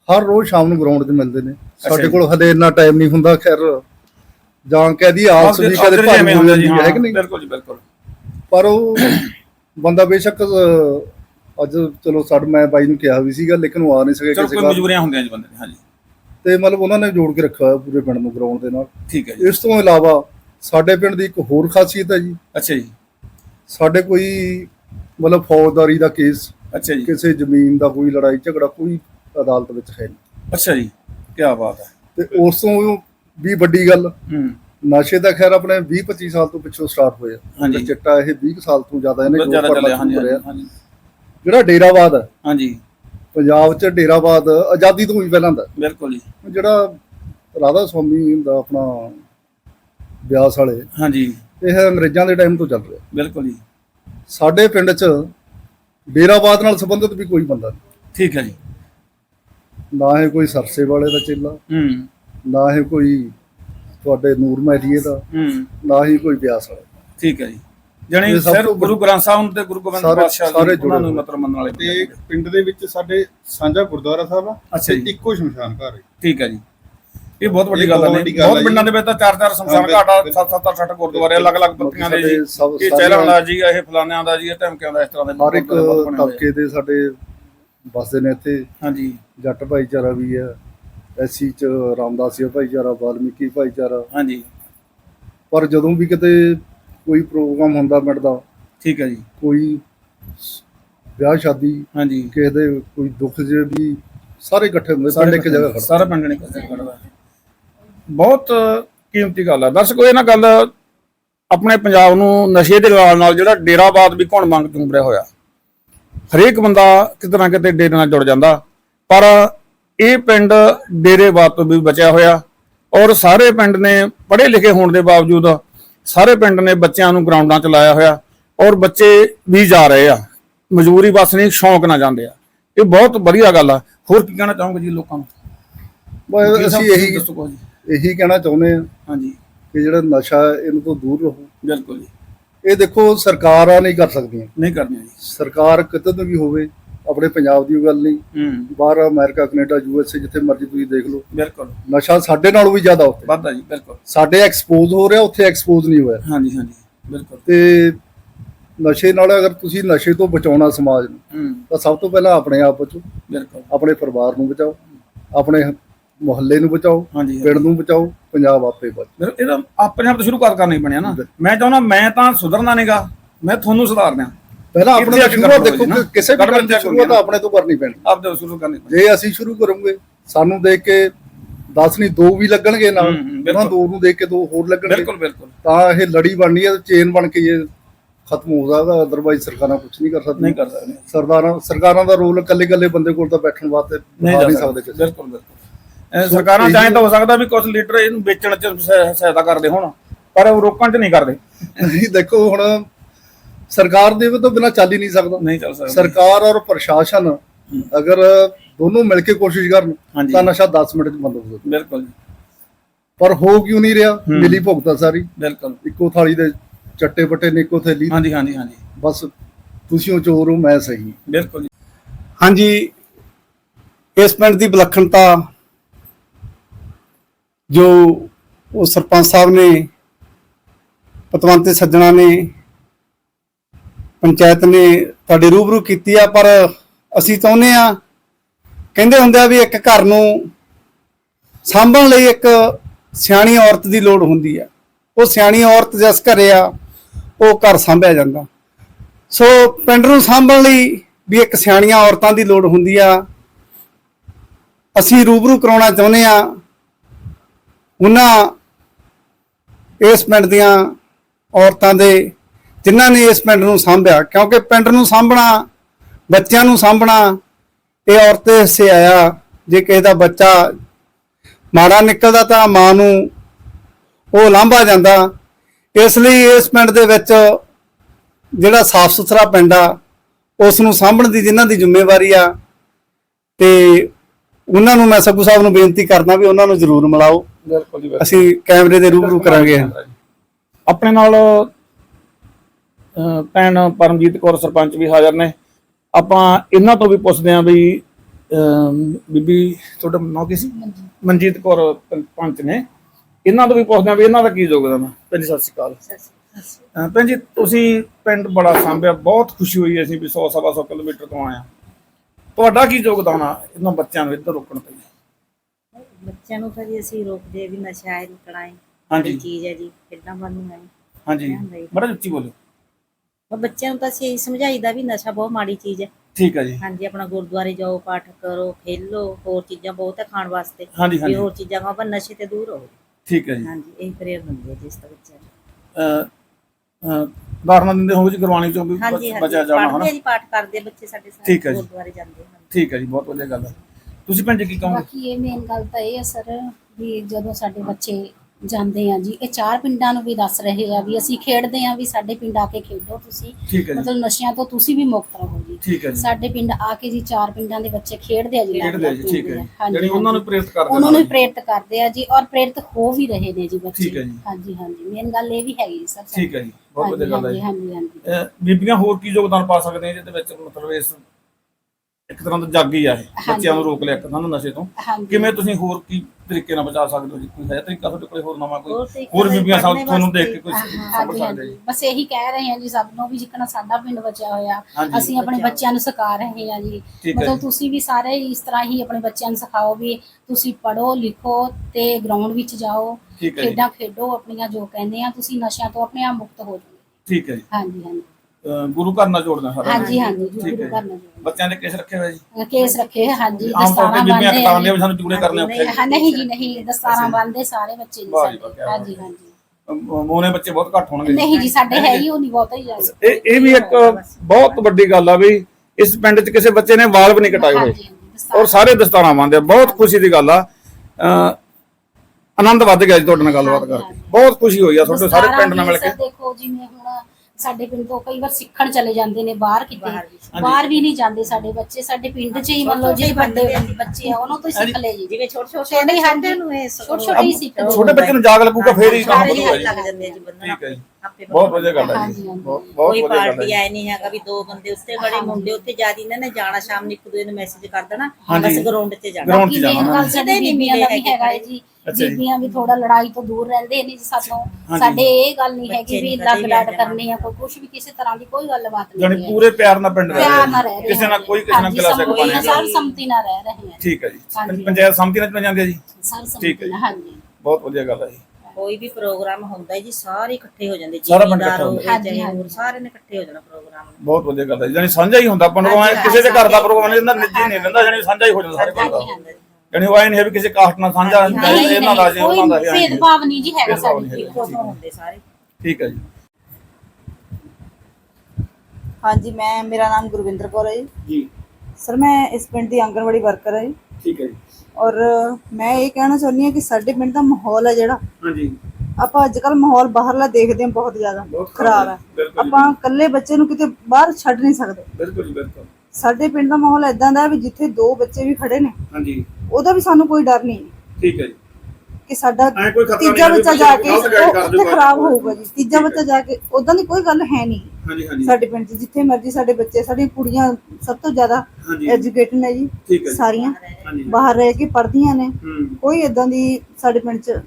Speaker 4: ਹਰ ਰੋਜ਼ ਸ਼ਾਮ ਨੂੰ ਗਰਾਊਂਡ 'ਚ ਮਿਲਦੇ ਨੇ। ਸਾਡੇ। ਕੋਲ ਹਲੇ ਇੰਨਾ ਟਾਈਮ ਨਹੀਂ ਹੁੰਦਾ ਖੈਰ ਜਾਂ ਕਹਦੀ ਆਲਸ ਵੀ ਕਦੇ
Speaker 1: ਜਿਵੇਂ
Speaker 4: ਹੋ ਜਾਂਦੀ
Speaker 1: ਜੀ,
Speaker 4: ਹੈ ਕਿ ਨਹੀਂ?
Speaker 1: ਬਿਲਕੁਲ ਜੀ ਬਿਲਕੁਲ।
Speaker 4: ਪਰ ਉਹ ਬੰਦਾ ਬੇਸ਼ੱਕ ਅੱਜ ਚਲੋ ਸਾਡ ਮੈਂ ਬਾਈ ਨੂੰ ਕਿਹਾ ਵੀ ਸੀਗਾ ਲੇਕਿਨ ਉਹ ਆ ਨਹੀਂ ਸਕੇ
Speaker 1: ਚਲੋ
Speaker 4: ਕਿਸੇ
Speaker 1: ਕੋਈ
Speaker 4: ਕਾਰਨ।
Speaker 1: ਮਜਬੂਰੀਆਂ ਹੁੰਦੀਆਂ ਜੀ ਬੰਦੇ ਹਾਂਜੀ।
Speaker 4: ਤੇ ਮਤਲਬ ਉਹਨਾਂ ਨੇ ਜੋੜ ਕੇ ਰੱਖਿਆ ਹੋਇਆ ਪੂਰੇ ਪਿੰਡ ਨੂੰ ਗਰਾਊਂਡ ਦੇ ਨਾਲ।
Speaker 1: ਠੀਕ ਹੈ ਜੀ।
Speaker 4: ਇਸ ਤੋਂ ਇਲਾਵਾ ਸਾਡੇ ਪਿੰਡ ਦੀ ਇੱਕ ਹੋਰ ਖਾਸੀਅਤ ਹੈ ਜੀ।
Speaker 1: ਅੱਛਾ ਜੀ।
Speaker 4: ਸਾਡੇ ਕੋਈ ਮਤਲਬ ਫੌਜਦਾਰੀ ਦਾ ਕੇਸ
Speaker 1: ਅੱਛਾ ਜੀ।
Speaker 4: ਕਿਸੇ ਜ਼ਮੀਨ ਦਾ ਕੋਈ ਲੜਾਈ ਝਗੜਾ ਕੋਈ ਅਦਾਲਤ ਵਿੱਚ ਹੈ ਨਹੀਂ।
Speaker 1: ਅੱਛਾ ਜੀ ਕੀ ਬਾਤ ਹੈ।
Speaker 4: ਤੇ ਉਸ ਤੋਂ ਵੀ ਵੱਡੀ ਗੱਲ
Speaker 1: ਹੂੰ।
Speaker 4: ਨਸ਼ੇ ਦਾ ਖੈਰ ਆਪਣੇ 20 25 ਸਾਲ ਤੋਂ ਪਿੱਛੋਂ ਸਟਾਰਟ ਹੋਇਆ।
Speaker 1: ਹਾਂਜੀ।
Speaker 4: ਤੇ ਚਿੱਟਾ ਇਹ 20 ਕੁ ਸਾਲ ਤੋਂ ਜ਼ਿਆਦਾ ਇਹਨੇ
Speaker 1: ਬਹੁਤ
Speaker 4: ਜ਼ੋਰ
Speaker 1: ਜ਼ਿਆਦਾ ਚੱਲਿਆ ਹਾਂਜੀ।
Speaker 4: ਜਿਹੜਾ ਡੇਰਾਵਾਦ ਹੈ।
Speaker 1: ਹਾਂਜੀ।
Speaker 4: ਪੰਜਾਬ 'ਚ ਡੇਰਾਵਾਦ ਆਜ਼ਾਦੀ ਤੋਂ ਵੀ ਪਹਿਲਾਂ ਦਾ।
Speaker 1: ਬਿਲਕੁਲ ਜੀ।
Speaker 4: ਜਿਹੜਾ ਰਾਧਾ ਸਵਾਮੀ ਦਾ ਆਪਣਾ ਬਿਆਸ ਵਾਲੇ
Speaker 1: ਹਾਂਜੀ।
Speaker 4: ਇਹ ਅੰਗਰੇਜ਼ਾਂ ਦੇ ਟਾਈਮ ਤੋਂ ਚੱਲ ਰਿਹਾ।
Speaker 1: ਬਿਲਕੁਲ ਜੀ।
Speaker 4: ਸਾਡੇ ਪਿੰਡ 'ਚ ਡੇਰਾਵਾਦ ਨਾਲ ਸੰਬੰਧਿਤ ਵੀ ਕੋਈ ਬੰਦਾ ਨਹੀਂ।
Speaker 1: ਠੀਕ ਹੈ ਜੀ।
Speaker 4: ਨਾ ਇਹ ਕੋਈ ਸਰਸੇ ਵਾਲੇ ਦਾ ਚੇਲਾ
Speaker 1: ਹੂੰ।
Speaker 4: ਨਾ ਇਹ ਕੋਈ ਤੁਹਾਡੇ ਨੂਰ ਮਹਿਦੀਏ ਦਾ
Speaker 1: ਹੂੰ।
Speaker 4: ਨਾ ਹੀ ਕੋਈ ਬਿਆਸ ਵਾਲਾ
Speaker 1: ਠੀਕ ਹੈ ਜੀ। ਜਾਣੀ ਸਿਰ ਗੁਰੂ ਗ੍ਰੰਥ ਸਾਹਿਬ ਤੇ ਗੁਰੂ ਗੋਬਿੰਦ
Speaker 4: ਸਾਰੇ-
Speaker 1: ਪਾਤਸ਼ਾਹ ਜੀ
Speaker 4: ਸਾਰੇ
Speaker 1: ਉਹਨਾਂ ਨੂੰ ਮਤਲਬ ਮੰਨਣ ਵਾਲੇ
Speaker 3: ਤੇ ਪਿੰਡ ਦੇ ਵਿੱਚ ਸਾਡੇ ਸਾਂਝਾ ਗੁਰਦੁਆਰਾ ਸਾਹਿਬ ਆ
Speaker 1: ਅੱਛਾ
Speaker 3: ਤੇ
Speaker 1: ਜੀ।
Speaker 3: ਇੱਕੋ ਸ਼ਮਸ਼ਾਨ ਘਰ ਹੈ।
Speaker 1: ਠੀਕ ਹੈ ਜੀ। ਇਹ ਬਹੁਤ ਵੱਡੀ ਗੱਲ ਹੈ ਬਹੁਤ ਪਿੰਡਾਂ। ਦੇ ਵਿੱਚ ਤਾਂ ਚਾਰ ਚਾਰ ਸ਼ਮਸ਼ਾਨ ਘਾਟ ਆ। ਸੱਤ ਸੱਤ ਅੱਠ ਅੱਠ ਗੁਰਦੁਆਰੇ ਅਲੱਗ ਅਲੱਗ ਬੱਤੀਆਂ ਦੇ ਜੀ ਇਹ ਚਹਿਲਾਂ ਦਾ ਜੀ ਇਹ ਫਲਾਨਿਆਂ ਦਾ ਜੀ ਇਹ ਧਮਕਿਆਂ ਦਾ ਇਸ ਤਰ੍ਹਾਂ ਦੇ
Speaker 4: ਹਰ ਇੱਕ
Speaker 1: ਆ।
Speaker 4: ਤਬਕੇ ਦੇ ਸਾਡੇ ਵਸਦੇ ਨੇ ਇੱਥੇ।
Speaker 1: ਹਾਂਜੀ।
Speaker 4: ਜੱਟ ਭਾਈਚਾਰਾ ਵੀ ਹੈ। ਐਸੀ ਚ ਰਾਮਦਾਸੀਆ ਭਾਈਚਾਰਾ ਵਾਲਮੀਕੀ ਭਾਈਚਾਰਾ।
Speaker 1: ਹਾਂਜੀ।
Speaker 4: ਪਰ ਜਦੋਂ ਵੀ ਕਿਤੇ ਕੋਈ ਪ੍ਰੋਗਰਾਮ ਹੁੰਦਾ ਪਿੰਡ ਦਾ
Speaker 1: ਠੀਕ ਹੈ ਜੀ।
Speaker 4: ਕੋਈ ਵਿਆਹ ਸ਼ਾਦੀ
Speaker 1: ਹਾਂਜੀ।
Speaker 4: ਕਿਸੇ ਦੇ ਕੋਈ ਦੁੱਖ ਜੇ ਵੀ ਸਾਰੇ ਇਕੱਠੇ ਹੁੰਦੇ ਪਿੰਡ ਇੱਕ ਜਗ੍ਹਾ ਖੜ੍ਹਦੇ।
Speaker 1: ਸਾਰਾ ਪਿੰਡ ਨੇ ਇਕੱਠੇ ਖੜਦਾ ਬਹੁਤ ਕੀਮਤੀ ਗੱਲ ਹੈ। ਦਰਸ਼ਕੋ ਇਹ ਨਾ ਗੱਲ ਆਪਣੇ ਪੰਜਾਬ ਨੂੰ ਨਸ਼ੇ ਦੇ ਨਾਲ ਨਾਲ ਜਿਹੜਾ ਡੇਰਾਬਾਦ ਵੀ ਘੁਣ ਮੰਗ ਚੁੰਬੜਿਆ ਹੋਇਆ ਹਰੇਕ ਬੰਦਾ ਕਿਤੇ ਨਾ ਕਿਤੇ ਡੇਰੇ ਨਾਲ ਜੁੜ ਜਾਂਦਾ। ਪਰ ਇਹ ਪਿੰਡ ਡੇਰੇਬਾਦ ਤੋਂ ਵੀ ਬਚਿਆ ਹੋਇਆ ਔਰ ਸਾਰੇ ਪਿੰਡ ਨੇ ਪੜ੍ਹੇ ਲਿਖੇ ਹੋਣ ਦੇ ਬਾਵਜੂਦ ਸਾਰੇ ਪਿੰਡ ਨੇ ਬੱਚਿਆਂ ਨੂੰ ਗਰਾਊਂਡਾਂ 'ਚ ਲਾਇਆ ਹੋਇਆ ਔਰ ਬੱਚੇ ਵੀ ਜਾ ਰਹੇ ਆ। ਮਜ਼ਦੂਰੀ ਬਸ ਨਹੀਂ ਸ਼ੌਂਕ ਨਾਲ ਜਾਂਦੇ ਆ। ਇਹ ਬਹੁਤ ਵਧੀਆ ਗੱਲ ਆ। ਹੋਰ ਕੀ ਕਹਿਣਾ ਚਾਹੋਗੇ ਜੀ ਲੋਕਾਂ ਨੂੰ?
Speaker 4: ਬਸ ਅਸੀਂ ਇਹੀ। ਇਹੀ ਕਹਿਣਾ ਚਾਹੁੰਦੇ ਆ
Speaker 1: ਹਾਂਜੀ।
Speaker 4: ਕਿ ਜਿਹੜਾ ਨਸ਼ਾ ਇਹਨਾਂ ਤੋਂ ਦੂਰ ਰਹੋ।
Speaker 1: ਬਿਲਕੁਲ ਜੀ।
Speaker 4: ਇਹ ਦੇਖੋ ਸਰਕਾਰਾਂ ਨਹੀਂ ਕਰ ਸਕਦੀਆਂ।
Speaker 1: ਨਹੀਂ ਕਰਨੀ ਜੀ।
Speaker 4: ਸਰਕਾਰ ਕਿਤੇ ਤੋਂ ਵੀ ਹੋਵੇ ਆਪਣੇ ਪੰਜਾਬ ਦੀ ਗੱਲ ਨਹੀਂ। ਬਾਹਰ ਅਮਰੀਕਾ ਕੈਨੇਡਾ ਯੂਐਸਏ ਜਿੱਥੇ ਮਰਜ਼ੀ ਤੁਸੀਂ ਦੇਖ ਲਓ।
Speaker 1: ਬਿਲਕੁਲ।
Speaker 4: ਨਸ਼ਾ ਸਾਡੇ ਨਾਲੋਂ ਵੀ ਜ਼ਿਆਦਾ ਉੱਥੇ।
Speaker 1: ਵਾਧਾ ਜੀ ਬਿਲਕੁਲ।
Speaker 4: ਸਾਡੇ ਐਕਸਪੋਜ਼ ਹੋ ਰਿਹਾ ਉੱਥੇ ਐਕਸਪੋਜ਼ ਨਹੀਂ ਹੋਇਆ।
Speaker 1: ਹਾਂਜੀ ਹਾਂਜੀ ਬਿਲਕੁਲ।
Speaker 4: ਤੇ ਨਸ਼ੇ ਨਾਲ ਅਗਰ ਤੁਸੀਂ ਨਸ਼ੇ ਤੋਂ ਬਚਾਉਣਾ ਸਮਾਜ ਨੂੰ ਤਾਂ ਸਭ ਤੋਂ ਪਹਿਲਾਂ ਆਪਣੇ ਆਪ ਬਚੋ।
Speaker 1: ਬਿਲਕੁਲ।
Speaker 4: ਆਪਣੇ ਪਰਿਵਾਰ ਨੂੰ ਬਚਾਓ ਆਪਣੇ ਮੁਹੱਲੇ ਨੂੰ ਬਚਾਓ ਪਿੰਡ ਨੂੰ ਬਚਾਓ ਪੰਜਾਬ ਆਪੇ ਬਚ।
Speaker 1: ਇਹਦਾ ਆਪਣੇ ਆਪ ਤੋਂ ਸ਼ੁਰੂ ਕਰ ਕਰਨਾ ਹੀ ਬਣਿਆ ਨਾ ਮੈਂ ਚਾਹੁੰਦਾ ਮੈਂ ਤਾਂ ਸੁਧਰਨਾ ਨਹੀਂਗਾ ਮੈਂ ਤੁਹਾਨੂੰ ਸੁਧਾਰਨਾ।
Speaker 4: ਪਹਿਲਾਂ ਆਪਣੇ ਤੋਂ ਸ਼ੁਰੂਆਤ ਦੇਖੋ ਕਿ। ਕਿਸੇ ਵੀ ਕੰਮ ਦੀ ਸ਼ੁਰੂਆਤ ਆਪਣੇ ਤੋਂ ਕਰਨੀ ਪੈਣੀ।
Speaker 1: ਆਪ ਦੇ ਸ਼ੁਰੂ ਕਰਨੀ ਪੈਣੀ।
Speaker 4: ਜੇ ਅਸੀਂ ਸ਼ੁਰੂ ਕਰੋਗੇ ਸਾਨੂੰ ਦੇਖ ਕੇ 10 ਨਹੀਂ ਦੋ ਵੀ ਲੱਗਣਗੇ ਨਾਲ। ਉਹਨਾਂ ਦੋ ਨੂੰ ਦੇਖ ਕੇ ਦੋ ਹੋਰ ਲੱਗਣਗੇ।
Speaker 1: ਬਿਲਕੁਲ ਬਿਲਕੁਲ।
Speaker 4: ਤਾਂ ਇਹ ਲੜੀ ਬਣਨੀ ਹੈ ਚੇਨ ਬਣ ਕੇ ਇਹ ਖਤਮ ਹੋ ਸਕਦਾ ਅਦਰਵਾਈਜ਼ ਸਰਕਾਰਾਂ ਕੁਝ ਨਹੀਂ ਕਰ
Speaker 1: ਨਹੀਂ
Speaker 4: ਸਕਦੀਆਂ
Speaker 1: ਕਰ ਸਕਦੇ
Speaker 4: ਸਰਕਾਰਾਂ ਸਰਕਾਰਾਂ ਦਾ ਰੋਲ ਇਕੱਲੇ ਇਕੱਲੇ ਬੰਦੇ ਕੋਲ ਤਾਂ ਬੈਠਣ ਵਾਸਤੇ
Speaker 1: ਨਹੀਂ
Speaker 4: ਨਹੀਂ
Speaker 1: ਸਕਦੇ। ਬਿਲਕੁਲ ਬਿਲਕੁਲ। ਸਰਕਾਰਾਂ ਚਾਹੇ ਤਾਂ ਹੋ ਸਕਦਾ ਵੀ ਕੁਝ ਲੀਡਰ ਇਹਨੂੰ ਵੇਚਣ ਚ ਸਹਾਇ- ਸਹਾਇਤਾ ਕਰਦੇ ਹੋਣ ਪਰ ਉਹ ਰੋਕਣ ਚ ਨਹੀਂ ਕਰਦੇ।
Speaker 4: ਨਹੀਂ ਦੇਖੋ ਹੁਣ ਸਰਕਾਰ ਦੇ ਤੋਂ ਬਿਨਾ ਚੱਲ ਹੀ ਨਹੀਂ ਸਕਦਾ।
Speaker 1: ਨਹੀਂ ਚੱਲ ਸਕਦਾ।
Speaker 4: ਸਰਕਾਰ ਔਰ ਪ੍ਰਸ਼ਾਸਨ ਅਗਰ ਦੋਨੋਂ ਮਿਲ ਕੇ ਕੋਸ਼ਿਸ਼ ਕਰਨ। ਤਾਂ ਨਸ਼ਾ 10 ਮਿੰਟ ਚ ਬੰਦ ਹੋ ਸਕਦਾ।
Speaker 1: ਬਿਲਕੁਲ ਜੀ,
Speaker 4: ਪਰ ਹੋ ਕਿਉਂ ਨਹੀਂ ਰਿਹਾ? ਮਿਲੀ ਭੁਗਤਾ ਸਾਰੀ।
Speaker 1: ਬਿਲਕੁਲ।
Speaker 4: ਇੱਕੋ ਥਾਲੀ ਦੇ ਚੱਟੇ ਪੱਟੇ ਨੇ ਇੱਕੋ ਥੈਲੀ।
Speaker 1: ਹਾਂਜੀ ਹਾਂਜੀ ਹਾਂਜੀ।
Speaker 4: ਬਸ ਤੁਸੀਂ ਉਹ ਚੋਰ ਹੋ ਮੈਂ ਸਹੀ
Speaker 1: ਬਿਲਕੁਲ ਜੀ।
Speaker 5: ਹਾਂਜੀ ਇਸ ਪਿੰਡ ਦੀ ਵਿਲੱਖਣਤਾ ਜੋ ਉਹ ਸਰਪੰਚ ਸਾਹਿਬ ਨੇ ਪਤਵੰਤੇ ਸੱਜਣਾ ਨੇ ਪੰਚਾਇਤ ਨੇ ਤੁਹਾਡੇ ਰੂਬਰੂ ਕੀਤੀ ਆ, ਪਰ ਅਸੀਂ ਚਾਹੁੰਦੇ ਆ, ਕਹਿੰਦੇ ਹੁੰਦੇ ਆ ਵੀ ਇੱਕ ਘਰ ਨੂੰ ਸਾਂਭਣ ਲਈ ਇੱਕ ਸਿਆਣੀ ਔਰਤ ਦੀ ਲੋੜ ਹੁੰਦੀ ਆ। ਉਹ ਸਿਆਣੀ ਔਰਤ ਜਿਸ ਘਰੇ ਆ, ਉਹ ਘਰ ਸੰਭਿਆ ਜਾਂਦਾ। ਸੋ ਪਿੰਡ ਨੂੰ ਸਾਂਭਣ ਲਈ ਵੀ ਇੱਕ ਸਿਆਣੀਆਂ ਔਰਤਾਂ ਦੀ ਲੋੜ ਹੁੰਦੀ ਆ। ਅਸੀਂ ਰੂਬਰੂ ਕਰਾਉਣਾ ਚਾਹੁੰਦੇ ਆ। ਉਹਨਾਂ ਇਸ ਪਿੰਡ ਦੀਆਂ ਔਰਤਾਂ ਦੇ ਜਿਨ੍ਹਾਂ ਨੇ ਇਸ ਪਿੰਡ ਨੂੰ ਸਾਂਭਿਆ ਕਿਉਂਕਿ ਪਿੰਡ ਨੂੰ ਸਾਂਭਣਾ ਬੱਚਿਆਂ ਨੂੰ ਸਾਂਭਣਾ ਇਹ ਔਰਤ ਦੇ ਹਿੱਸੇ ਆਇਆ। ਜੇ ਕਿਸੇ ਦਾ ਬੱਚਾ ਮਾੜਾ ਨਿਕਲਦਾ ਤਾਂ ਮਾਂ ਨੂੰ ਉਹ ਲਾਂਭਾ ਜਾਂਦਾ। ਇਸ ਲਈ ਇਸ ਪਿੰਡ ਦੇ ਵਿੱਚ ਜਿਹੜਾ ਸਾਫ਼ ਸੁਥਰਾ ਪਿੰਡ ਆ ਉਸ ਨੂੰ ਸਾਂਭਣ ਦੀ ਜਿਨ੍ਹਾਂ ਦੀ ਜ਼ਿੰਮੇਵਾਰੀ ਆ ਤੇ ਉਹਨਾਂ ਨੂੰ ਮੈਂ ਸੱਗੂ ਸਾਹਿਬ ਨੂੰ ਬੇਨਤੀ ਕਰਦਾ ਵੀ ਉਹਨਾਂ ਨੂੰ ਜ਼ਰੂਰ ਮਿਲਾਓ।
Speaker 1: ਬਿਲਕੁਲ ਜੀ।
Speaker 5: ਅਸੀਂ ਕੈਮਰੇ ਦੇ ਰੂਬਰੂ ਕਰਾਂਗੇ।
Speaker 1: ਆਪਣੇ ਨਾਲ ਭੈਣ ਪਰਮਜੀਤ ਕੌਰ ਸਰਪੰਚ ਵੀ ਹਾਜ਼ਰ ਨੇ। ਆਪਾਂ ਇਹਨਾਂ ਤੋਂ ਵੀ ਪੁੱਛਦੇ ਆਂ ਵੀ ਬੀਬੀ ਤੁਹਾਡਾ ਨਾਮ ਕੀ ਸੀ? ਮਨਜੀਤ। ਕੌਰ ਪੰਚ ਨੇ। ਇਹਨਾਂ ਤੋਂ ਵੀ ਪੁੱਛਦੇ ਆਂ ਵੀ ਇਹਨਾਂ ਦਾ ਕੀ ਯੋਗਦਾਨ ਹੈ? ਭੈਣ ਸਤਿ ਸ਼੍ਰੀ ਅਕਾਲ। ਭੈਣ ਜੀ ਤੁਸੀਂ ਪਿੰਡ ਬੜਾ ਸਾਂਭਿਆ ਬਹੁਤ ਖੁਸ਼ੀ ਹੋਈ ਅਸੀਂ ਵੀ 100 ਸਵਾ 100 ਕਿਲੋਮੀਟਰ ਤੋਂ ਆਏ ਆ ਤੁਹਾਡਾ ਕੀ ਯੋਗਦਾਨ ਆ ਇਹਨਾਂ ਬੱਚਿਆਂ ਨੂੰ ਇੱਧਰ ਰੋਕਣ ਤੇ?
Speaker 6: ਬੱਚਿਆਂ ਨੂੰ ਤਾਂ ਜੀ ਅਸੀਂ ਰੋਕਦੇ ਵੀ ਨਸ਼ਾ ਹੈ ਹੈ
Speaker 1: ਹਾਂਜੀ।
Speaker 6: ਚੀਜ਼ ਹੈ ਜੀ ਖੇਡਾਂ ਬਣਨੀਆਂ ਹੈ
Speaker 1: ਹਾਂਜੀ। ਬੜਾ ਉੱਚੀ ਬੋਲੋ
Speaker 6: ਪਰ ਬੱਚਿਆਂ ਨੂੰ ਤਾਂ ਅਸੀਂ ਇਹੀ ਸਮਝਾਈਦਾ ਵੀ ਨਸ਼ਾ ਬਹੁਤ ਮਾੜੀ ਚੀਜ਼ ਹੈ।
Speaker 1: ਠੀਕ ਹੈ ਜੀ।
Speaker 6: ਹਾਂਜੀ ਆਪਣਾ ਗੁਰਦੁਆਰੇ ਜਾਓ ਪਾਠ ਕਰੋ ਖੇਲੋ ਹੋਰ ਚੀਜ਼ਾਂ ਬਹੁਤ ਹੈ ਖਾਣ ਵਾਸਤੇ।
Speaker 1: ਹਾਂਜੀ
Speaker 6: ਵੀ ਹੋਰ ਚੀਜ਼ਾਂ ਖਾਓ ਪਰ ਨਸ਼ੇ ਤੇ ਦੂਰ ਰਹੋ।
Speaker 1: ਠੀਕ ਹੈ ਜੀ।
Speaker 6: ਹਾਂਜੀ ਇਹ ਪ੍ਰੇਰ ਦਿੰਦੇ ਆ ਜਿਸ ਤਰ੍ਹਾਂ ਬੱਚਿਆਂ ਨੂੰ।
Speaker 1: ਅਹ ਧਾਰਨਾ ਦਿੰਦੇ ਹੋਵੇ ਜੀ ਗੁਰਬਾਣੀ ਚੋਂ ਵੀ
Speaker 6: ਹਾਂਜੀ
Speaker 1: ਬਚ- ਬਚਿਆ
Speaker 6: ਹਾਂਜੀ
Speaker 1: ਜਾਣਾ
Speaker 6: ਪੜ੍ਹਦੇ
Speaker 1: ਹਨਾ?
Speaker 6: ਜੀ ਪਾਠ ਕਰਦੇ ਬੱਚੇ ਸਾਡੇ
Speaker 1: ਠੀਕ ਹੈ
Speaker 6: ਸਾਰੇ
Speaker 1: ਜੀ।
Speaker 6: ਗੁਰਦੁਆਰੇ ਜਾਂਦੇ ਹਨ
Speaker 1: ਠੀਕ ਹੈ ਜੀ ਬਹੁਤ ਵਧੀਆ ਗੱਲ ਹੈ। ਤੁਸੀਂ ਭੈਣ ਜੀ ਕੀ ਕਹੋਗੇ?
Speaker 7: ਬਾਕੀ ਇਹ ਮੇਨ ਗੱਲ ਤਾਂ ਇਹ ਹੈ ਸਰ ਵੀ ਜਦੋਂ ਸਾਡੇ ਬੱਚੇ ਜਾਂਦੇ ਆ ਜੀ। ਇਹ ਚਾਰ ਪਿੰਡਾਂ ਨੂੰ ਵੀ ਦੱਸ ਰਹੇ ਆ ਵੀ ਅਸੀਂ ਖੇਡਦੇ ਆ ਵੀ ਸਾਡੇ ਪਿੰਡ ਆ ਕੇ ਖੇਡੋ ਤੁਸੀਂ।
Speaker 1: ਠੀਕ ਹੈ ਜੀ।
Speaker 7: ਮਤਲਬ ਨਸ਼ਿਆਂ ਤੋਂ ਤੁਸੀਂ ਵੀ ਮੁਕਤ ਰਹੋ ਜੀ।
Speaker 1: ਠੀਕ ਹੈ ਜੀ।
Speaker 7: ਸਾਡੇ ਪਿੰਡ ਆ ਕੇ ਜੀ ਚਾਰ ਪਿੰਡਾਂ ਦੇ ਬੱਚੇ ਖੇਡਦੇ ਆ ਜੀ ਲੱਗ
Speaker 1: ਖੇਡਦੇ ਆ
Speaker 7: ਲੱਗ
Speaker 1: ਜੀ ਠੀਕ ਹੈ
Speaker 7: ਪਿੰਡ
Speaker 1: ਜੀ
Speaker 7: ਦੇ। ਹਾਂਜੀ,
Speaker 1: ਜਿਹੜੀ ਉਹਨਾਂ ਨੂੰ
Speaker 7: ਹਾਂਜੀ।
Speaker 1: ਪ੍ਰੇਰਿਤ ਕਰਦੇ
Speaker 7: ਉਹਨਾਂ ਨੂੰ
Speaker 1: ਨਾਲ। ਜੀ।
Speaker 7: ਪ੍ਰੇਰਿਤ ਕਰਦੇ ਆ ਜੀ ਔਰ ਪ੍ਰੇਰਿਤ ਹੋ ਵੀ ਰਹੇ ਨੇ ਜੀ ਬੱਚੇ।
Speaker 1: ਠੀਕ ਹੈ ਜੀ।
Speaker 7: ਹਾਂਜੀ ਹਾਂਜੀ। ਮੇਨ ਗੱਲ ਇਹ ਵੀ ਹੈਗੀ ਜੀ ਸਰ।
Speaker 1: ਠੀਕ ਹੈ ਜੀ। ਬਹੁਤ ਵਧੀਆ ਗੱਲ ਹੈ ਜੀ।
Speaker 7: ਹਾਂਜੀ ਹਾਂਜੀ।
Speaker 1: ਅਹ ਬੀਬੀਆਂ ਹੋਰ ਕੀ ਯੋਗਦਾਨ ਪਾ ਸਕਦੇ ਨੇ ਜਿਹਦੇ ਵਿੱਚ ਮਤਲਬ ਇਸ ਇੱਕ ਤਰ੍ਹਾਂ ਦਾ ਜੱਗ ਹੀ ਆ ਇਹ। ਬੱਚਿਆਂ ਨੂੰ ਰੋਕ ਲਿਆ ਇੱਕ ਤਰ੍ਹਾਂ ਦਾ ਨਸ਼ੇ ਤੋਂ।
Speaker 7: ਹਾਂਜੀ।
Speaker 1: ਕਿਵੇਂ ਤੁਸੀਂ ਹੋਰ ਕੀ ਤਰੀਕੇ ਨਾਲ ਬਚਾ ਸਕਦੇ ਹੋ ਜੀ? ਕੋਈ ਹੈ ਤਰੀਕਾ ਤੁਹਾਡੇ ਕੋਲ ਹੋਰ ਨਵਾਂ
Speaker 6: ਹੋਰ
Speaker 1: ਕੋਈ
Speaker 6: ਤਰੀਕਾ
Speaker 1: ਹੋਰ
Speaker 6: ਤਾਂ
Speaker 1: ਬੀਬੀਆਂ
Speaker 6: ਪੜ੍ਹਨੇ
Speaker 1: ਤੁਹਾਨੂੰ ਦੇਖ ਕੇ ਕੋਈ ਸਮਝ
Speaker 7: ਹਾਂਜੀ
Speaker 1: ਸਕਦੇ
Speaker 7: ਹਾਂਜੀ।
Speaker 1: ਜੀ?
Speaker 7: ਬਸ ਇਹੀ ਕਹਿ ਰਹੇ ਹਾਂ ਜੀ ਸਭ ਨੂੰ ਵੀ ਜਿੱਕਣਾ ਸਾਡਾ ਪਿੰਡ ਬਚਿਆ ਹੋਇਆ।
Speaker 1: ਹਾਂਜੀ।
Speaker 7: ਅਸੀਂ ਆਪਣੇ ਬੱਚਿਆਂ। ਨੂੰ ਸਿਖਾ ਰਹੇ ਹਾਂ ਜੀ।
Speaker 1: ਠੀਕ ਹੈ
Speaker 7: ਮਤਲਬ
Speaker 1: ਜੀ।
Speaker 7: ਤੁਸੀਂ ਵੀ ਸਾਰੇ ਇਸ ਤਰ੍ਹਾਂ ਹੀ ਆਪਣੇ ਬੱਚਿਆਂ ਨੂੰ ਸਿਖਾਓ ਵੀ ਤੁਸੀਂ ਪੜੋ ਲਿਖੋ ਤੇ ਗਰਾਊਂਡ ਵਿੱਚ ਜਾਓ।
Speaker 1: ਠੀਕ ਹੈ ਜੀ।
Speaker 7: ਖੇਡਾਂ ਖੇਡੋ ਆਪਣੀਆਂ ਜੋ ਕਹਿੰਦੇ ਆ ਤੁਸੀਂ ਨਸ਼ਿਆਂ ਤੋਂ ਆਪਣੇ ਆਪ ਮੁਕਤ ਹੋ ਜਾਓਗੇ
Speaker 1: ਠੀਕ ਹੈ ਜੀ।
Speaker 7: ਹਾਂਜੀ ਹਾਂਜੀ।
Speaker 1: ਅਹ ਗੁਰੂ ਘਰ ਨਾਲ ਜੋੜਨਾ ਸਾਰਾ
Speaker 7: ਹਾਂਜੀ ਹਾਂਜੀ
Speaker 1: ਠੀਕ
Speaker 7: ਗੁਰੂ। ਘਰ ਨਾਲ ਜੁੜੋ।
Speaker 1: ਬੱਚਿਆਂ ਦੇ ਕੇਸ ਰੱਖੇ ਹੋਏ ਜੀ?
Speaker 7: ਕੇਸ ਰੱਖੇ ਹਾਂਜੀ
Speaker 1: ਆਮ ਤੌਰ ਤੇ
Speaker 7: ਦਸਤਾਰਾਂ
Speaker 1: ਬੀਬੀਆਂ
Speaker 7: ਬੰਨ੍ਹਦੇ ਆ
Speaker 1: ਵੀ ਸਾਨੂੰ ਚੂੜੇ ਕਰਨੇ ਔਖੇ।
Speaker 7: ਹਾਂ ਨਹੀਂ ਜੀ ਨਹੀਂ ਦਸਤਾਰਾਂ ਬੰਨਦੇ ਸਾਰੇ ਬੱਚੇ ਜੀ
Speaker 1: ਵਾਹ ਜੀ
Speaker 7: ਸਾਡੇ।
Speaker 1: ਵਾਹ, ਕਿਆ ਬਾਤ
Speaker 7: ਹਾਂਜੀ। ਹਾਂਜੀ
Speaker 1: ਮੋਨੇ ਬੱਚੇ ਬਹੁਤ ਘੱਟ ਹੋਣਗੇ
Speaker 7: ਨਹੀਂ ਜੀ ਸਾਡੇ ਹੈ ਹੀ ਉਹ ਨਹੀਂ ਬਹੁਤਾ ਹੀ ਜ਼ਿਆਦਾ
Speaker 1: ਇਹ ਇਹ ਵੀ ਇੱਕ ਬਹੁਤ ਵੱਡੀ ਗੱਲ ਆ ਵੀ ਇਸ ਪਿੰਡ 'ਚ ਕਿਸੇ ਬੱਚੇ ਨੇ ਵਾਲ ਵੀ ਨਹੀਂ ਕਟਾਏ ਹੋਏ।
Speaker 7: ਹਾਂਜੀ, ਹਾਂਜੀ, ਦਸਤਾਰ।
Speaker 1: ਔਰ ਸਾਰੇ ਦਸਤਾਰਾਂ ਬੰਨਦੇ ਆ। ਬਹੁਤ ਖੁਸ਼ੀ ਦੀ ਗੱਲ ਆ। ਅਹ ਆਨੰਦ ਵੱਧ ਗਿਆ ਜੀ ਤੁਹਾਡੇ ਨਾਲ ਗੱਲਬਾਤ ਕਰਕੇ। ਬਹੁਤ ਖੁਸ਼ੀ ਹੋਈ ਆ ਤੁਹਾਡੇ ਸਾਰੇ ਪਿੰਡ ਨਾਲ ਮਿਲ ਕੇ।
Speaker 7: ਸਰ ਦੇਖੋ ਜਿਵੇਂ ਹੁਣ ਸਾਡੇ ਪਿੰਡ ਤੋਂ ਕਈ ਵਾਰ ਸਿੱਖਣ ਚਲੇ ਜਾਂਦੇ ਨੇ ਬਾਹਰ ਕਿਤੇ।
Speaker 6: ਬਾਹਰ ਵੀ।
Speaker 7: ਨਹੀਂ ਜਾਂਦੇ ਸਾਡੇ ਬੱਚੇ। ਸਾਡੇ ਪਿੰਡ 'ਚ ਹੀ ਮਤਲਬ ਜਿਹੜੇ ਵੱਡੇ ਬੱਚੇ ਆ ਉਹਨਾਂ ਤੋਂ ਹੀ ਸਿੱਖ ਲੈ ਜੀ।
Speaker 6: ਜਿਵੇਂ ਛੋਟੇ ਛੋਟੇ
Speaker 7: ਛੋਟੇ
Speaker 6: ਨੂੰ ਇਹ
Speaker 7: ਛੋਟੇ ਛੋਟੇ ਹੀ ਸਿੱਖ
Speaker 1: ਛੋਟੇ ਬੱਚੇ ਨੂੰ ਜਾਗ ਲੱਗੂਗਾ ਫੇਰ ਹੀ ਕੰਮ ਵਧੂਗਾ ਜੀ
Speaker 6: ਲੱਗ ਜਾਂਦੇ ਆ ਜੀ ਬੰਦਨਾ
Speaker 1: ਠੀਕ ਹੈ ਜੀ।
Speaker 6: ਆਪੇ
Speaker 1: ਬਹੁਤ ਵਧੀਆ ਗੱਲ ਹੈ ਜੀ। ਬਹੁਤ ਬਹੁਤ
Speaker 6: ਕੋਈ
Speaker 1: ਵਧੀਆ ਗੱਲ
Speaker 6: ਪਾਰਟੀ
Speaker 1: ਹੈ
Speaker 6: ਆਏ ਨਹੀਂ ਹੈਗਾ ਵੀ ਦੋ ਬੰਦੇ ਉੱਤੇ ਖੜੇ ਮੁੰਡੇ ਉੱਤੇ ਜ਼ਿਆਦਾ ਇਹਨਾਂ ਨੇ ਜਾਣਾ ਸ਼ਾਮ ਨੂੰ ਇੱਕ ਦੂਜੇ ਨੂੰ ਮੈਸੇਜ ਕਰ ਦੇਣਾ
Speaker 1: ਹਾਂਜੀ।
Speaker 6: ਬਸ ਗਰਾਊਂਡ 'ਤੇ ਜਾਣਾ
Speaker 1: Ground 'ਚ ਜਾਣਾ ਨਾ।
Speaker 7: ਗੱਲ ਸਾਡੀ ਬੀਬੀਆਂ ਦਾ ਵੀ ਹੈਗਾ ਹੈ ਜੀ
Speaker 1: ਅੱਛਾ ਜੀ।
Speaker 7: ਬੀਬੀਆਂ ਵੀ ਥੋੜਾ ਲੜਾਈ ਤੋਂ ਦੂਰ ਰਹਿੰਦੇ ਨੇ ਜੀ ਸਾਨੂੰ
Speaker 1: ਹਾਂਜੀ।
Speaker 7: ਸਾਡੇ ਇਹ ਗੱਲ ਨਹੀਂ ਹੈਗੀ
Speaker 6: ਬੱਚੇ
Speaker 7: ਵੀ
Speaker 6: ਨਹੀਂ
Speaker 7: ਲੱਗ ਕਰਨੀ ਆ ਕੋਈ ਕੁਝ ਵੀ ਕਿਸੇ ਤਰ੍ਹਾਂ ਦੀ ਕੋਈ ਗੱਲਬਾਤ
Speaker 1: ਜਾਨੀ
Speaker 7: ਨਹੀਂ ਹੈ
Speaker 1: ਪੂਰੇ ਪਿਆਰ ਨਾਲ ਪਿੰਡ ਰਹਿ
Speaker 7: ਪਿਆਰ ਨਾਲ
Speaker 1: ਰਹੇ
Speaker 7: ਰਹਿ
Speaker 1: ਆ।
Speaker 7: ਰਹੇ
Speaker 1: ਕਿਸੇ ਨਾਲ। ਕੋਈ ਕਿਸੇ ਨਾਲ
Speaker 7: ਹਾਂਜੀ,
Speaker 1: ਗਿਲਾ
Speaker 7: ਸਭ
Speaker 1: ਪਾਣੇ
Speaker 7: ਸਰਬ ਸੰਮਤੀ ਨਾਲ ਰਹਿ ਰਹੇ ਹਾਂ
Speaker 1: ਠੀਕ ਹੈ ਜੀ
Speaker 7: ਹਾਂਜੀ।
Speaker 1: ਪੰਚਾਇਤ ਸੰਮਤੀ ਨਾਲ ਚੁਣੇ ਜਾਂਦੇ ਆ ਜੀ ਠੀਕ ਹੈ
Speaker 7: ਸੰਮਤੀ
Speaker 1: ਜੀ।
Speaker 7: ਨਾਲ ਹਾਂਜੀ
Speaker 1: ਬਹੁਤ ਵਧੀਆ ਗੱਲ ਹੈ ਜੀ
Speaker 6: ਕੋਈ ਵੀ ਪ੍ਰੋਗਰਾਮ ਹੁੰਦਾ ਜੀ ਸਾਰੇ ਇਕੱਠੇ ਹੋ ਜਾਂਦੇ
Speaker 1: ਸਾਰਾ ਪਿੰਡ
Speaker 6: ਜ਼ਿਮੀਂਦਾਰ ਹੋ ਚਾਹੇ। ਹੋਰ ਸਾਰੇ ਨੇ ਇਕੱਠੇ ਹੋ ਜਾਣਾ ਪ੍ਰੋਗਰਾਮ। ਨੂੰ
Speaker 1: ਬਹੁਤ ਵਧੀਆ ਗੱਲ ਹੈ ਜਾਨੀ ਸਾਂਝਾ ਹੀ ਹੁੰਦਾ ਆਪਾਂ ਨੂੰ ਐਂ ਕਿਸੇ ਦੇ ਘਰ ਦਾ। ਪ੍ਰੋਗਰਾਮ ਨਹੀਂ ਹੁੰਦਾ ਨਿੱਜੀ ਨਹੀਂ ਰਹਿੰਦਾ ਜਾਨੀ ਸਾਂਝਾ ਹੀ ਹੋ ਜਾਂਦਾ ਸਾਰੇ ਪਿੰਡ ਦਾ।
Speaker 6: ਹਾਂਜੀ, ਹਾਂਜੀ।
Speaker 1: ਜਾਨੀ ਉਹ ਐਂ ਨਹੀਂ ਹੈ ਵੀ ਕਿਸੇ ਕਾਸਟ ਨਾਲ ਸਾਂਝਾ
Speaker 7: ਨਹੀਂ
Speaker 1: ਇਹਨਾਂ ਦਾ ਜੀ
Speaker 7: ਨਹੀਂ
Speaker 1: ਉਹਨਾਂ ਦਾ
Speaker 7: ਕੋਈ
Speaker 1: ਇਹ ਐਂ ਨਹੀਂ।
Speaker 7: ਭੇਦਭਾਵ ਨਹੀਂ ਜੀ ਹੈਗਾ
Speaker 1: ਭੇਦਭਾਵ
Speaker 7: ਸਾਡੇ
Speaker 1: ਨਹੀਂ ਹੈਗਾ।
Speaker 6: ਹੁੰਦੇ ਸਾਰੇ।
Speaker 1: ਠੀਕ ਹੈ ਜੀ।
Speaker 8: ਹਾਂਜੀ ਮੈਂ ਮੇਰਾ ਨਾਮ ਗੁਰਵਿੰਦਰ ਕੌਰ ਹੈ ਜੀ।
Speaker 1: ਜੀ।
Speaker 8: ਸਰ ਮੈਂ ਇਸ ਪਿੰਡ ਦੀ ਆਂਗਣਵਾੜੀ ਵਰਕਰ ਹਾਂ ਜੀ।
Speaker 1: ਠੀਕ ਹੈ ਜੀ।
Speaker 8: ਔਰ ਮੈਂ ਇਹ ਕਹਿਣਾ ਚਾਹੁੰਦੀ ਹਾਂ ਕਿ ਸਾਡੇ ਪਿੰਡ ਦਾ ਮਾਹੌਲ ਹੈ ਜਿਹੜਾ
Speaker 1: ਹਾਂਜੀ।
Speaker 8: ਆਪਾਂ ਅੱਜ ਕੱਲ ਮਾਹੌਲ ਬਾਹਰਲਾ ਦੇਖਦੇ ਹਾਂ ਬਹੁਤ ਜ਼ਿਆਦਾ ਖਰਾਬ ਹੈ। ਆਪਾਂ ਇਕੱਲੇ ਬੱਚੇ ਨੂੰ ਕਿਤੇ ਬਾਹਰ ਛੱਡ ਨਹੀਂ ਸਕਦੇ।
Speaker 1: ਬਿਲਕੁਲ ਬਿਲਕੁਲ।
Speaker 8: ਸਾਡੇ ਪਿੰਡ ਦਾ ਮਾਹੌਲ ਇਦਾਂ ਦਾ ਹੈ ਵੀ ਜਿੱਥੇ ਦੋ ਬੱਚੇ ਵੀ ਖੜੇ ਨੇ
Speaker 1: ਹਾਂਜੀ।
Speaker 8: ਉਹਦਾ ਵੀ ਸਾਨੂੰ ਕੋਈ ਡਰ ਨਹੀਂ
Speaker 1: ਠੀਕ ਹੈ ਜੀ।
Speaker 8: ਕਿ ਸਾਡਾ
Speaker 1: ਐਂ ਕੋਈ ਖਤਰਾ
Speaker 8: ਤੀਜਾ
Speaker 1: ਨਹੀਂ ਹੈ ਵੀ
Speaker 8: ਬੱਚਾ ਜਾ ਕੇ
Speaker 1: ਗਲਤ guide ਕਰ
Speaker 8: ਉਹ
Speaker 1: ਦਿਓ
Speaker 8: ਉੱਥੇ ਖਰਾਬ ਹੋਊਗਾ ਜੀ। ਤੀਜਾ ਬੱਚਾ ਜਾ ਕੇ ਉਦਾਂ ਦੀ ਕੋਈ ਗੱਲ ਹੈ ਨਹੀਂ
Speaker 1: ਹਾਂਜੀ ਹਾਂਜੀ।
Speaker 8: ਸਾਡੇ ਪਿੰਡ 'ਚ ਜਿੱਥੇ ਮਰਜ਼ੀ ਸਾਡੇ ਬੱਚੇ ਸਾਡੀਆਂ ਕੁੜੀਆਂ ਸਭ ਤੋਂ ਜ਼ਿਆਦਾ
Speaker 1: ਹਾਂਜੀ।
Speaker 8: ਐਜੂਕੇਟਡ ਨੇ ਜੀ
Speaker 1: ਠੀਕ ਹੈ ਜੀ।
Speaker 8: ਸਾਰੀਆਂ।
Speaker 1: ਹਾਂਜੀ।
Speaker 8: ਬਾਹਰ ਰਹਿ ਕੇ ਪੜ੍ਹਦੀਆਂ ਨੇ।
Speaker 1: ਹੂੰ।
Speaker 8: ਕੋਈ ਇਦਾਂ ਦੀ ਸਾਡੇ ਪਿੰਡ 'ਚ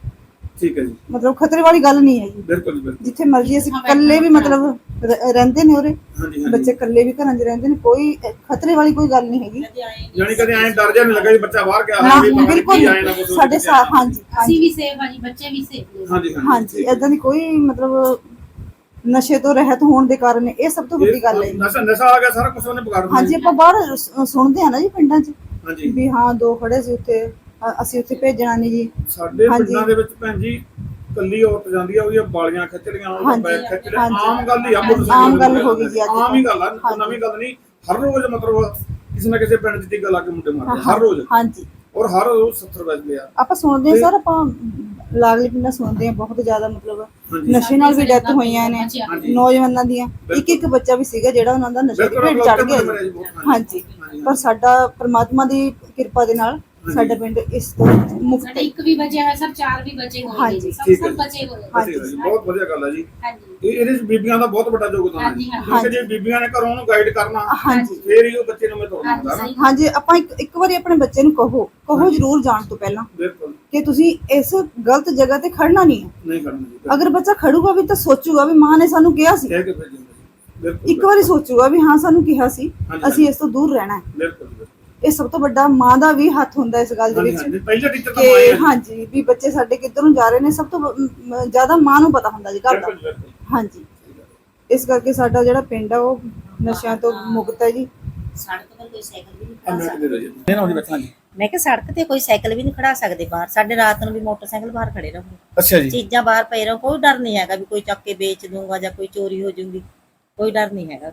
Speaker 1: ਠੀਕ ਹੈ ਜੀ।
Speaker 8: ਮਤਲਬ ਖਤਰੇ ਵਾਲੀ ਗੱਲ ਨਹੀਂ ਹੈ ਜੀ।
Speaker 1: ਬਿਲਕੁਲ ਜੀ ਬਿਲਕੁਲ।
Speaker 8: ਜਿੱਥੇ ਮਰਜ਼ੀ ਅਸੀਂ ਇਕੱਲੇ ਵੀ ਮਤਲਬ ਰ- ਰਹਿੰਦੇ ਨੇ ਉਰੇ।
Speaker 1: ਹਾਂਜੀ ਹਾਂਜੀ।
Speaker 8: ਬੱਚੇ ਇਕੱਲੇ ਵੀ ਘਰਾਂ 'ਚ ਰਹਿੰਦੇ ਨੇ ਕੋਈ ਖਤਰੇ ਵਾਲੀ ਕੋਈ ਗੱਲ ਨਹੀਂ ਹੈਗੀ।
Speaker 1: ਜਾਨੀ ਕਦੇ ਐਂ ਡਰ ਜਾ ਨਹੀਂ ਲੱਗਾ ਜੀ ਬੱਚਾ ਬਾਹਰ ਗਿਆ
Speaker 8: ਨਾ
Speaker 1: ਵੀ ਪਤਾ ਨੀ
Speaker 8: ਬਿਲਕੁਲ
Speaker 1: ਕੀ ਆਏ ਨਾ ਕੁਛ
Speaker 8: ਸਾਡੇ ਸਾਥ ਹਾਂਜੀ
Speaker 7: ਅਸੀਂ
Speaker 8: ਹਾਂਜੀ।
Speaker 7: ਵੀ ਸੇਫ ਹਾਂ ਜੀ ਬੱਚੇ ਵੀ ਸੇਫ ਨੇ।
Speaker 1: ਹਾਂਜੀ
Speaker 8: ਹਾਂਜੀ। ਇਦਾਂ ਦੀ ਕੋਈ ਮਤਲਬ ਨਸ਼ੇ ਤੋਂ ਰਹਿਤ ਹੋਣ ਦੇ ਕਾਰਨ ਇਹ ਸਭ ਤੋਂ ਵੱਡੀ ਗੱਲ ਹੈ। ਜੀ।
Speaker 1: ਨਸ਼ਾ ਨਸ਼ਾ ਆ ਗਿਆ ਸਾਰਾ ਕੁਝ ਉਹਨੇ ਵਿਗਾੜ ਦਿੱਤਾ
Speaker 8: ਹਾਂਜੀ ਆਪਾਂ ਬਾਹਰ ਸੁ- ਸੁਣਦੇ ਆ ਨਾ ਜੀ ਪਿੰਡਾਂ 'ਚ
Speaker 1: ਹਾਂਜੀ।
Speaker 8: ਵੀ ਹਾਂ ਦੋ ਖੜੇ ਸੀ ਉੱਥੇ ਅ- ਅਸੀਂ ਉੱਥੇ ਭੇਜਣਾ ਨਹੀਂ ਜੀ।
Speaker 1: ਸਾਡੇ
Speaker 8: ਹਾਂਜੀ।
Speaker 1: ਪਿੰਡਾਂ ਦੇ ਵਿੱਚ ਭੈਣ ਜੀ ਕੱਲੀ ਔਰਤ ਜਾਂਦੀ ਆ ਉਹਦੀਆਂ ਬਾਲੀਆਂ ਖਿੱਚ ਲੀਆਂ ਉਹਦਾ
Speaker 8: ਹਾਂਜੀ,
Speaker 1: ਬੈਗ ਖਿੱਚ ਲਿਆ
Speaker 8: ਹਾਂਜੀ।
Speaker 1: ਆਮ ਗੱਲ ਹੀ ਆ
Speaker 8: ਆਮ
Speaker 1: ਮੋਟਰਸਾਈਕਲ
Speaker 8: ਗੱਲ ਹੋ ਗਈ ਜੀ ਅੱਜ
Speaker 1: ਆਮ ਹੀ ਗੱਲ ਆ
Speaker 8: ਹਾਂਜੀ।
Speaker 1: ਨਵੀਂ ਗੱਲ ਨਹੀਂ ਹਰ ਰੋਜ਼ ਮਤਲਬ ਕਿਸੇ ਨਾ ਕਿਸੇ ਪਿੰਡ 'ਚ ਟੀਕਾ ਲਾ ਕੇ ਮੁੰਡੇ ਮਾਰਦੇ ਆ, ਹਰ ਰੋਜ਼
Speaker 8: ਹਾਂਜੀ
Speaker 1: ਔਰ ਹਰ ਰੋਜ਼ 70 ਵੱਜਦੇ ਆ
Speaker 8: ਆਪਾਂ ਸੁਣਦੇ ਹਾਂ ਸਰ ਆਪਾਂ ਲਾਗਲੀ ਪਿੰਡਾਂ ਸੁਣਦੇ ਹਾਂ ਬਹੁਤ ਜ਼ਿਆਦਾ ਮਤਲਬ
Speaker 1: ਹਾਂਜੀ।
Speaker 8: ਨਸ਼ੇ ਨਾਲ ਵੀ ਡੈਥ ਹੋਈਆਂ ਨੇ
Speaker 1: ਹਾਂਜੀ।
Speaker 8: ਨੌਜਵਾਨਾਂ ਦੀਆਂ ਇੱਕ ਇੱਕ ਬੱਚਾ ਵੀ ਸੀਗਾ ਜਿਹੜਾ ਉਹਨਾਂ ਦਾ ਨਸ਼ੇ ਦੀ
Speaker 1: ਬਿਲਕੁਲ,
Speaker 8: ਭੇਟ ਚੜ
Speaker 1: ਬਿਲਕੁਲ
Speaker 8: ਗਿਆ
Speaker 1: ਮਰਿਆ ਜੀ
Speaker 8: ਜੀ।
Speaker 1: ਬਹੁਤ,
Speaker 8: ਹਾਂਜੀ
Speaker 1: ਹਾਂਜੀ।
Speaker 8: ਪਰ ਸਾਡਾ ਪ੍ਰਮਾਤਮਾ ਦੀ ਕਿਰਪਾ ਦੇ ਨਾਲ ਸਾਡਾ ਪਿੰਡ ਇਸ ਤੋਂ ਮੁਕਤ
Speaker 7: ਸਾਡੇ
Speaker 8: ਹੈ
Speaker 7: ਇੱਕ ਵੀ ਬਚਿਆ ਹੋਇਆ ਸਰ ਚਾਰ ਵੀ ਬਚੇ ਹੋਏ ਨੇ
Speaker 8: ਹਾਂਜੀ,
Speaker 7: ਜੀ ਸਭ
Speaker 1: ਠੀਕ ਹੈ
Speaker 7: ਸਭ
Speaker 1: ਜੀ।
Speaker 7: ਬਚੇ ਹੋਏ। ਨੇ।
Speaker 8: ਹਾਂਜੀ।
Speaker 1: ਬਹੁਤ ਵਧੀਆ ਗੱਲ ਹੈ ਜੀ।
Speaker 7: ਹਾਂਜੀ।
Speaker 1: ਇਹ ਇਹਦੇ 'ਚ ਬੀਬੀਆਂ ਦਾ ਬਹੁਤ ਵੱਡਾ ਯੋਗਦਾਨ ਹੈ
Speaker 7: ਹਾਂਜੀ।
Speaker 1: ਕਿਉਂਕਿ ਜੇ ਬੀਬੀਆਂ ਨੇ ਘਰੋਂ ਉਹਨੂੰ ਗਾਈਡ ਕਰਨਾ
Speaker 8: ਹਾਂਜੀ।
Speaker 1: ਫੇਰ ਹੀ ਉਹ ਬੱਚੇ ਨੂੰ ਮੈਂ ਹੁੰਦਾ
Speaker 7: ਹਾਂਜੀ
Speaker 1: ਨਾ
Speaker 7: ਸਹੀ।
Speaker 8: ਹਾਂਜੀ ਆਪਾਂ ਇੱਕ ਇੱਕ ਵਾਰੀ ਆਪਣੇ ਬੱਚੇ ਨੂੰ ਕਹੋ। ਕਹੋ ਜ਼ਰੂਰ ਜਾਣ ਤੋਂ ਪਹਿਲਾਂ
Speaker 1: ਬਿਲਕੁਲ।
Speaker 8: ਕਿ ਤੁਸੀਂ ਇਸ ਗਲਤ ਜਗ੍ਹਾ ਤੇ ਖੜਨਾ ਨਹੀਂ ਹੈ।
Speaker 1: ਨਹੀਂ ਕਰਨਾ ਜੀ
Speaker 8: ਅਗਰ ਬੱਚਾ ਖੜੂਗਾ ਵੀ ਤਾਂ ਸੋਚੂਗਾ ਵੀ ਮਾਂ ਨੇ ਸਾਨੂੰ ਕਿਹਾ ਸੀ।
Speaker 1: ਕਹਿ ਕੇ ਜੀ। ਬਿਲਕੁਲ
Speaker 8: ਇੱਕ ਵਾਰੀ ਸੋਚੂਗਾ ਵੀ ਹਾਂ ਸਾਨੂੰ ਕਿਹਾ ਸੀ
Speaker 1: ਹਾਂਜੀ,
Speaker 8: ਅਸੀਂ ਇਸ ਤੋਂ ਦੂਰ ਰਹਿਣਾ ਹੈ।
Speaker 1: ਬਿਲਕੁਲ ਬਿਲਕੁਲ।
Speaker 8: ਇਹ ਸਭ ਤੋਂ ਵੱਡਾ ਮਾਂ ਦਾ ਵੀ ਹੱਥ ਹੁੰਦਾ ਇਸ ਗੱਲ ਦੇ ਵਿੱਚ
Speaker 1: ਹਾਂਜੀ। ਪਹਿਲੇ ਟੀਚਰ ਤਾਂ ਮਾਂ ਹੀ
Speaker 8: ਕਿ
Speaker 1: ਹੈ
Speaker 8: ਹਾਂਜੀ ਵੀ ਬੱਚੇ ਸਾਡੇ ਕਿੱਧਰ ਨੂੰ ਜਾ ਰਹੇ ਨੇ ਸਭ ਤੋਂ ਵ- ਮ- ਜ਼ਿਆਦਾ ਮਾਂ ਨੂੰ ਪਤਾ ਹੁੰਦਾ ਜੀ ਘਰ ਦਾ।
Speaker 1: ਬਿਲਕੁਲ ਬਿਲਕੁਲ।
Speaker 8: ਹਾਂਜੀ। ਇਸ ਕਰਕੇ ਸਾਡਾ ਜਿਹੜਾ ਪਿੰਡ ਆ ਉਹ ਨਸ਼ਿਆਂ ਤੋਂ ਮੁਕਤ ਹੈ ਜੀ।
Speaker 6: ਸੜਕ ਤੇ ਕੋਈ ਸਾਈਕਲ ਵੀ ਨਹੀਂ
Speaker 1: ਆ
Speaker 6: ਖੜਾ
Speaker 1: ਮੈਂ
Speaker 6: ਸਕਦਾ।
Speaker 1: ਕਿਤੇ ਰਹੀ ਨਹੀਂ ਨਾ ਉਹਦੀ ਬੱਚਾ ਜੀ
Speaker 6: ਮੈਂ ਕਿਹਾ ਸੜਕ ਤੇ ਕੋਈ ਸਾਈਕਲ ਵੀ ਨਹੀਂ ਖੜਾ ਸਕਦੇ ਬਾਹਰ। ਸਾਡੇ ਰਾਤ ਨੂੰ ਵੀ ਮੋਟਰਸਾਈਕਲ ਬਾਹਰ ਖੜੇ ਰਹੋ।
Speaker 1: ਅੱਛਾ ਜੀ।
Speaker 6: ਚੀਜ਼ਾਂ ਬਾਹਰ ਪਈ ਰਹੋ ਕੋਈ ਡਰ ਨਹੀਂ ਹੈਗਾ ਵੀ ਕੋਈ ਚੱਕ ਕੇ ਵੇਚ ਦੂੰਗਾ ਜਾਂ ਕੋਈ ਚੋਰੀ ਹੋ ਜਾਊਗੀ ਕੋਈ ਡਰ ਨਹੀਂ ਹੈਗਾ।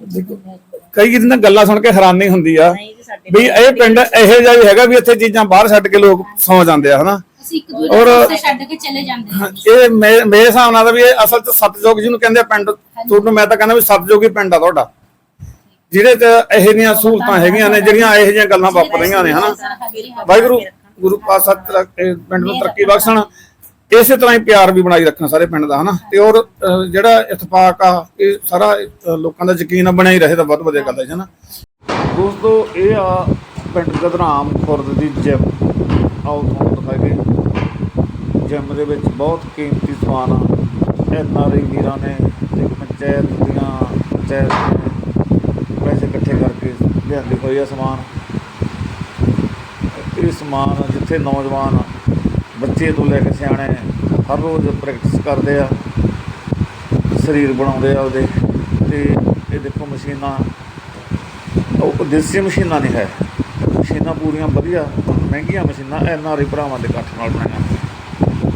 Speaker 1: ਕਈ ਕਿਸੇ ਗੱਲਾਂ ਸੁਣ ਕੇ ਹੈਰਾਨੀ ਹੁੰਦੀ ਆ।
Speaker 6: ਨਹੀਂ ਜੀ ਸਾਡੇ
Speaker 1: ਵੀ ਇਹ ਪਿੰਡ ਇਹੋ ਜਿਹਾ ਵੀ ਹੈਗਾ ਵੀ ਇੱਥੇ ਚੀਜ਼ਾਂ ਬਾਹਰ ਛੱਡ ਕੇ ਲੋਕ ਸੌ ਜਾਂਦੇ ਆ ਹਨਾ?
Speaker 7: ਅਸੀਂ ਇੱਕ ਦੂਜੇ
Speaker 1: ਔਰ-
Speaker 7: ਪਾਸੇ ਛੱਡ ਕੇ ਚਲੇ ਜਾਂਦੇ ਹਾਂ ਜੀ।
Speaker 1: ਇਹ ਮੇ- ਮੇਰੇ ਹਿਸਾਬ ਨਾਲ ਤਾਂ ਵੀ ਇਹ ਅਸਲ ਚ ਸਤਜੋਗ ਜਿਹਨੂੰ ਕਹਿੰਦੇ ਆ ਪਿੰਡ ਤੁਹਾਨੂੰ ਮੈਂ ਤਾਂ ਕਹਿੰਦਾ ਵੀ ਸਤਜੋਗ ਹੀ ਪਿੰਡ ਆ ਤੁਹਾਡਾ। ਜਿਹਦੇ ਚ ਇਹੋ ਜਿਹੀਆਂ ਸਹੂਲਤਾਂ ਹੈਗੀਆਂ ਨੇ ਜਿਹੜੀਆਂ ਇਹੋ ਜਿਹੀਆਂ ਗੱਲਾਂ ਵਾਪਰ ਰਹੀਆਂ ਨੇ ਹਨਾ। ਵਾਹਿਗੁਰੂ ਗੁਰੂ ਪਾਤਸ਼ਾਹ ਤਰ- ਇਹ ਪਿੰਡ ਨੂੰ ਤਰੱਕੀ ਬਖਸ਼ਣ। ਇਸੇ ਤਰ੍ਹਾਂ ਹੀ ਪਿਆਰ ਵੀ ਬਣਾਈ ਰੱਖਣਾ ਸਾਰੇ ਪਿੰਡ ਦਾ, ਹਨਾ? ਤੇ ਔਰ ਜਿਹੜਾ ਇਤਫਾਕ ਆ, ਇਹ ਸਾਰਾ ਲੋਕਾਂ ਦਾ ਯਕੀਨ ਆ, ਬਣਿਆ ਰਹੇ ਤਾਂ ਬਹੁਤ ਵਧੀਆ ਗੱਲ ਹੈ ਜੀ, ਹਨਾ? ਦੋਸਤੋ, ਇਹ ਆ ਪਿੰਡ ਗਦਰਾਮ ਖੁਰਦ ਦੀ ਜਿਮ ਆਓ ਤੁਹਾਨੂੰ ਦਿਖਾਈਏ। ਜਿਮ ਦੇ ਵਿੱਚ ਬਹੁਤ ਕੀਮਤੀ ਸਮਾਨ ਆ। ਐਨ ਆਰ ਆਈ ਵੀਰਾਂ ਨੇ ਤੇ ਪੰਚਾਇਤ ਦੀਆਂ ਪੰਚਾਇਤ ਪੈਸੇ ਇਕੱਠੇ ਕਰਕੇ ਲਿਆਂਦੇ ਹੋਏ ਆ ਸਮਾਨ। ਇਹ ਸਮਾਨ ਜਿੱਥੇ ਨੌਜਵਾਨ ਬੱਚੇ ਤੋਂ ਲੈ ਕੇ ਸਿਆਣੇ ਹਰ ਰੋਜ਼ ਪ੍ਰੈਕਟਿਸ ਕਰਦੇ ਆ, ਸਰੀਰ ਬਣਾਉਂਦੇ ਆ ਉਹਦੇ, ਤੇ ਇਹ ਦੇਖੋ ਮਸ਼ੀਨਾਂ, ਉਹ ਦੇਸੀ ਮਸ਼ੀਨਾਂ ਨਹੀਂ ਹੈ। ਮਸ਼ੀਨਾਂ ਪੂਰੀਆਂ ਵਧੀਆ, ਮਹਿੰਗੀਆਂ ਮਸ਼ੀਨਾਂ ਐਨ ਆਰ ਆਈ ਭਰਾਵਾਂ ਦੇ ਇਕੱਠ ਨਾਲ ਬਣਾਈਆਂ।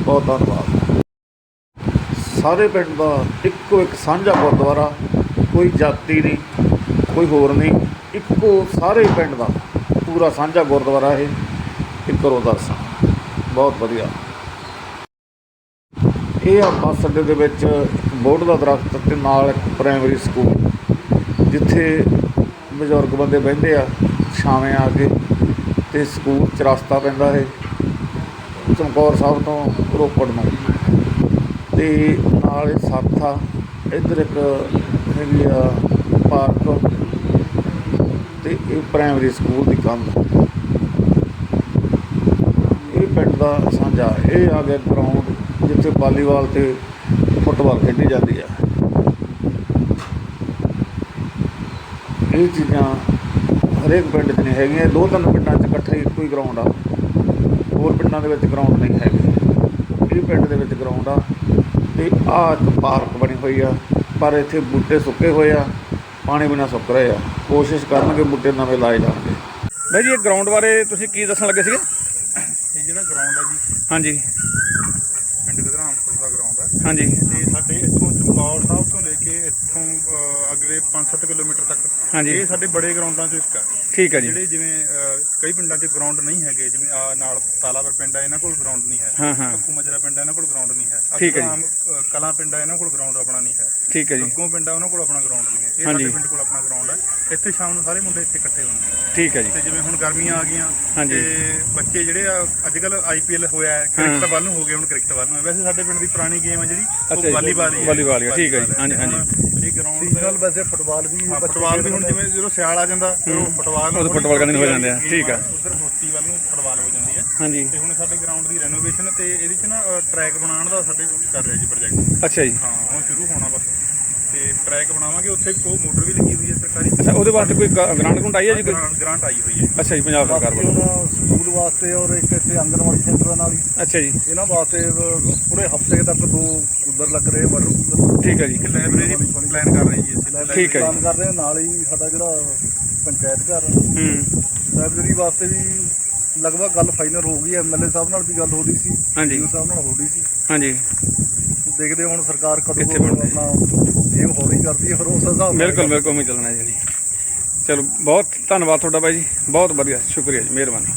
Speaker 1: ਬਹੁਤ ਧੰਨਵਾਦ।
Speaker 9: ਸਾਰੇ ਪਿੰਡ ਦਾ ਇੱਕੋ ਇੱਕ ਸਾਂਝਾ ਗੁਰਦੁਆਰਾ, ਕੋਈ ਜਾਤੀ ਨਹੀਂ, ਕੋਈ ਹੋਰ ਨਹੀਂ, ਇੱਕੋ ਸਾਰੇ ਪਿੰਡ ਦਾ ਪੂਰਾ ਸਾਂਝਾ ਗੁਰਦੁਆਰਾ ਇਹ, ਇੱਕ ਕਰੋ ਦਰਸ਼ਨ ਬਹੁਤ ਵਧੀਆ। ਇਹ ਆ ਬੱਸ ਅੱਡੇ ਦੇ ਵਿੱਚ ਬੋਰਡ ਦਾ ਦਰਖਤ ਤੇ ਨਾਲ ਇੱਕ ਪ੍ਰਾਇਮਰੀ ਸਕੂਲ ਜਿੱਥੇ ਬਜ਼ੁਰਗ ਬੰਦੇ ਬਹਿੰਦੇ ਆ, ਛਾਵੇਂ ਆ ਕੇ, ਤੇ ਸਕੂਲ 'ਚ ਰਸਤਾ ਪੈਂਦਾ ਹੈ। ਚਮਕੌਰ ਸਾਹਿਬ ਤੋਂ ਰੋਪੜ ਨੂੰ। ਤੇ ਨਾਲ ਇਹ ਸੱਥ ਆ, ਇੱਧਰ ਇੱਕ ਹੈਗੀ ਆ ਪਾਰਕ, ਤੇ ਇਹ ਪ੍ਰਾਇਮਰੀ ਸਕੂਲ ਦੀ ਕੰਧ। ਪਿੰਡ ਦਾ ਸਾਂਝਾ ਇਹ ਆ ਗਿਆ ਗਰਾਊਂਡ ਜਿੱਥੇ ਵਾਲੀਬਾਲ ਤੇ ਫੁੱਟਬਾਲ ਖੇਡੀ ਜਾਂਦੀ ਆ। ਇਹ ਚੀਜ਼ਾਂ ਹਰੇਕ ਪਿੰਡ 'ਚ ਨਹੀਂ ਹੈਗੀਆਂ। ਦੋ ਤਿੰਨ ਪਿੰਡਾਂ 'ਚ ਇਕੱਠੇ ਇੱਕੋ ਹੀ ਗਰਾਊਂਡ ਆ। ਹੋਰ ਪਿੰਡਾਂ ਦੇ ਵਿੱਚ ਗਰਾਊਂਡ ਨਹੀਂ ਹੈਗੇ। ਇਹ ਪਿੰਡ ਦੇ ਵਿੱਚ ਗਰਾਊਂਡ ਆ ਤੇ ਆਹ ਇੱਕ ਪਾਰਕ ਬਣੀ ਹੋਈ ਆ, ਪਰ ਇੱਥੇ ਬੂਟੇ ਸੁੱਕੇ ਹੋਏ ਆ, ਪਾਣੀ ਬਿਨਾਂ ਸੁੱਕ ਰਹੇ ਆ। ਕੋਸ਼ਿਸ਼ ਕਰਨਗੇ ਬੂਟੇ ਨਵੇਂ ਲਾਏ ਜਾਣਗੇ।
Speaker 1: ਬਾਈ ਜੀ, ਇਹ ਗਰਾਊਂਡ ਬਾਰੇ ਤੁਸੀਂ ਕੀ ਦੱਸਣ ਲੱਗੇ ਸੀਗੇ?
Speaker 3: ਜਿਹੜਾ ਗਰਾਊਂਡ ਹੈ ਜੀ
Speaker 1: ਹਾਂਜੀ।
Speaker 3: ਪਿੰਡ ਗਧਰਾਮਪੁਰ ਦਾ ਗਰਾਊਂਡ ਹੈ
Speaker 1: ਹਾਂਜੀ।
Speaker 3: ਤੇ ਸਾਡੇ ਇੱਥੋਂ ਚਮਕੌਰ ਸਾਹਿਬ ਤੋਂ ਲੈ ਕੇ ਇੱਥੋਂ ਅਹ, ਅਗਲੇ 5-7 ਕਿਲੋਮੀਟਰ ਤੱਕ।
Speaker 1: ਹਾਂਜੀ।
Speaker 3: ਇਹ ਸਾਡੇ ਬੜੇ ਗਰਾਊਂਡਾਂ ਚੋਂ ਇੱਕ ਆ।
Speaker 1: ਠੀਕ ਹੈ ਜੀ।
Speaker 3: ਜਿਹੜੇ ਜਿਵੇਂ ਅਹ, ਕਈ ਪਿੰਡਾਂ 'ਚ ਗਰਾਊਂਡ ਨਹੀਂ ਹੈਗੇ ਜਿਵੇਂ ਆ ਨਾਲ ਤਾਲਾਵਰ ਪਿੰਡ ਆ ਇਹਨਾਂ ਕੋਲ ਗਰਾਊਂਡ ਨਹੀਂ ਹੈ।
Speaker 1: ਹਾਂ ਹਾਂ।
Speaker 3: ਕੱਕੂ ਮਜਰਾ ਪਿੰਡ ਆ ਇਹਨਾਂ ਕੋਲ ਗਰਾਊਂਡ ਨਹੀਂ ਹੈ।
Speaker 1: ਠੀਕ ਹੈ ਜੀ।
Speaker 3: ਕਲਾਂ ਪਿੰਡ ਆ ਇਹਨਾਂ ਕੋਲ ਗਰਾਊਂਡ ਆਪਣਾ ਨਹੀਂ ਹੈ।
Speaker 1: ਠੀਕ ਹੈ ਜੀ।
Speaker 3: ਗੱਗੋਂ ਪਿੰਡ ਆ ਉਹਨਾਂ ਕੋਲ ਆਪਣਾ ਗਰਾਊਂਡ ਨਹੀਂ ਹੈ। ਇਹ
Speaker 1: ਹਾਂਜੀ।
Speaker 3: ਸਾਡੇ ਪਿੰਡ ਕੋਲ ਆਪਣਾ ਗਰਾਊਂਡ ਹੈ। ਇੱਥੇ ਸ਼ਾਮ ਨੂੰ ਸਾਰੇ ਮੁੰਡੇ ਇੱਥੇ ਇਕੱਠੇ ਹੁੰਦੇ ਆ।
Speaker 1: ਠੀਕ ਹੈ ਜੀ।
Speaker 3: ਤੇ ਜਿਵੇਂ ਹੁਣ ਗਰਮੀਆਂ ਆ ਗਈਆਂ
Speaker 1: ਹਾਂਜੀ।
Speaker 3: ਤੇ ਬੱਚੇ ਜਿਹੜੇ ਆ ਅੱਜ ਕੱਲ ਆਈਪੀਐਲ ਹੋਇਆ ਹੈ ਕ੍ਰਿਕਟ ਵੱਲ ਨੂੰ ਹੋ ਗਏ ਹੁਣ ਕ੍ਰਿਕਟ ਵੱਲ ਨੂੰ। ਵੈਸੇ ਸਾਡੇ ਪਿੰਡ ਦੀ ਪੁਰਾਣੀ ਗੇਮ ਹੈ ਜਿਹੜੀ
Speaker 1: ਅੱਛਾ ਜੀ,
Speaker 3: ਉਹ ਵਾਲੀਬਾਲ ਹੀ ਹੈ।
Speaker 1: ਵਾਲੀਬਾਲ ਹੀ ਹੈ, ਠੀਕ ਹੈ ਜੀ, ਹਾਂਜੀ,
Speaker 3: ਹੁਣ ਇਹ ਗਰਾਊਂਡ
Speaker 4: ਸੀਜ਼ਨਲ ਵੈਸੇ ਫੁੱਟਬਾਲ ਵੀ
Speaker 3: ਫੁੱਟਬਾਲ ਵੀ ਹੁਣ ਜਿਵੇਂ ਜਦੋਂ ਸਿਆਲ ਆ ਜਾਂਦਾ ਫਿਰ ਉਹ ਫੁੱਟਬਾਲ
Speaker 1: ਉਦੋਂ ਫੁੱਟਬਾਲ ਕਰਨ ਨੂੰ ਹੋ ਜਾਂਦੇ ਆ, ਠੀਕ ਆ।
Speaker 3: ਉਧਰ ਹੋਕੀ ਵੱਲ ਨੂੰ ਫੁੱਟਬਾਲ ਹੋ ਜਾਂਦੀ ਹੈ।
Speaker 1: ਹਾਂਜੀ।
Speaker 3: ਤੇ ਹੁਣ ਸਾਡੇ ਗਰਾਊਂਡ ਦੀ ਰੈਨੋਵੇਸ਼ਨ ਤੇ ਇਹਦੇ ਚ ਨਾ ਟਰੈਕ ਬਣਾਉਣ ਦਾ ਸਾਡੇ ਕਰ ਰਿਹਾ ਜੀ ਪ੍ਰੋਜੈਕਟ
Speaker 1: ਅੱਛਾ ਜੀ।
Speaker 3: ਹਾਂ ਹੁਣ ਸ਼ੁਰੂ ਹੋਣਾ ਬਸ। ਤੇ ਟਰੈਕ ਬਣਾਵਾਂਗੇ ਉੱਥੇ ਕੋ ਮੋਟਰ ਵੀ ਲੱਗੀ ਹੋਈ ਹੈ ਸਰਕਾਰੀ।
Speaker 1: ਅੱਛਾ ਉਹਦੇ ਵਾਸਤੇ ਕੋਈ ਗ੍ਰਾਂਟ ਗ੍ਰੂੰਟ ਆਈ ਹੈ ਜੀ ਕੋਈ?
Speaker 3: ਗ੍ਰਾਂਟ ਆਈ ਹੋਈ ਹੈ
Speaker 1: ਅੱਛਾ ਜੀ ਪੰਜਾਬ ਸਰਕਾਰ ਵੱਲੋਂ।
Speaker 4: ਸਕੂਲ ਵਾਸਤੇ ਔਰ ਇੱਕ ਇੱਥੇ ਆਂਗਣਵਾੜੀ ਸੈਂਟਰ ਨਾਲ ਹੀ।
Speaker 1: ਅੱਛਾ ਜੀ।
Speaker 4: ਇਹਨਾਂ ਵਾਸਤੇ ਪੂਰੇ ਹਫ਼ਤੇ ਤੱਕ ਦੋ ਕੂਲਰ ਲੱਗ ਰਹੇ ਵਾਟਰ ਕੂਲਰ
Speaker 1: ਠੀਕ ਹੈ ਜੀ।
Speaker 3: ਇੱਕ ਲਾਇਬ੍ਰੇਰੀ ਪਲਾਨ ਕਰ ਰਹੇ ਜੀ ਅਸੀਂ।
Speaker 1: ਠੀਕ ਹੈ।
Speaker 4: ਕੰਮ ਕਰ ਰਹੇ ਹਾਂ, ਨਾਲ ਹੀ ਸਾਡਾ ਜਿਹੜਾ ਪੰਚਾਇਤ ਘਰ।
Speaker 1: ਹੂੰ।
Speaker 4: ਲਾਇਬ੍ਰੇਰੀ ਵਾਸਤੇ ਵੀ ਲਗਭਗ ਗੱਲ ਫਾਈਨਲ ਹੋ ਗਈ ਐਮਐਲਏ ਸਾਹਿਬ ਨਾਲ ਵੀ ਗੱਲ ਹੋ ਰਹੀ ਸੀ
Speaker 1: ਹਾਂਜੀ।
Speaker 4: DO ਸਾਹਿਬ ਨਾਲ ਹੋ ਰਹੀ ਸੀ।
Speaker 1: ਹਾਂਜੀ।
Speaker 4: ਦੇਖਦੇ ਹਾਂ ਹੁਣ ਸਰਕਾਰ ਕਦੋਂ
Speaker 1: ਕਿੱਥੇ ਬਣਦੇ?
Speaker 4: ਆਪਣਾ ਜੇਮ ਹੌਲੀ ਕਰਦੀ ਹੈ ਫਿਰ ਉਸ ਹਿਸਾਬ ਨਾਲ
Speaker 1: ਬਿਲਕੁਲ ਬਿਲਕੁਲ ਉਵੇਂ ਚੱਲਣਾ ਜੀ। ਚਲੋ ਬਹੁਤ ਧੰਨਵਾਦ ਤੁਹਾਡਾ ਬਾਈ ਜੀ। ਬਹੁਤ ਵਧੀਆ ਸ਼ੁਕਰੀਆ ਜੀ ਮਿਹਰਬਾਨੀ।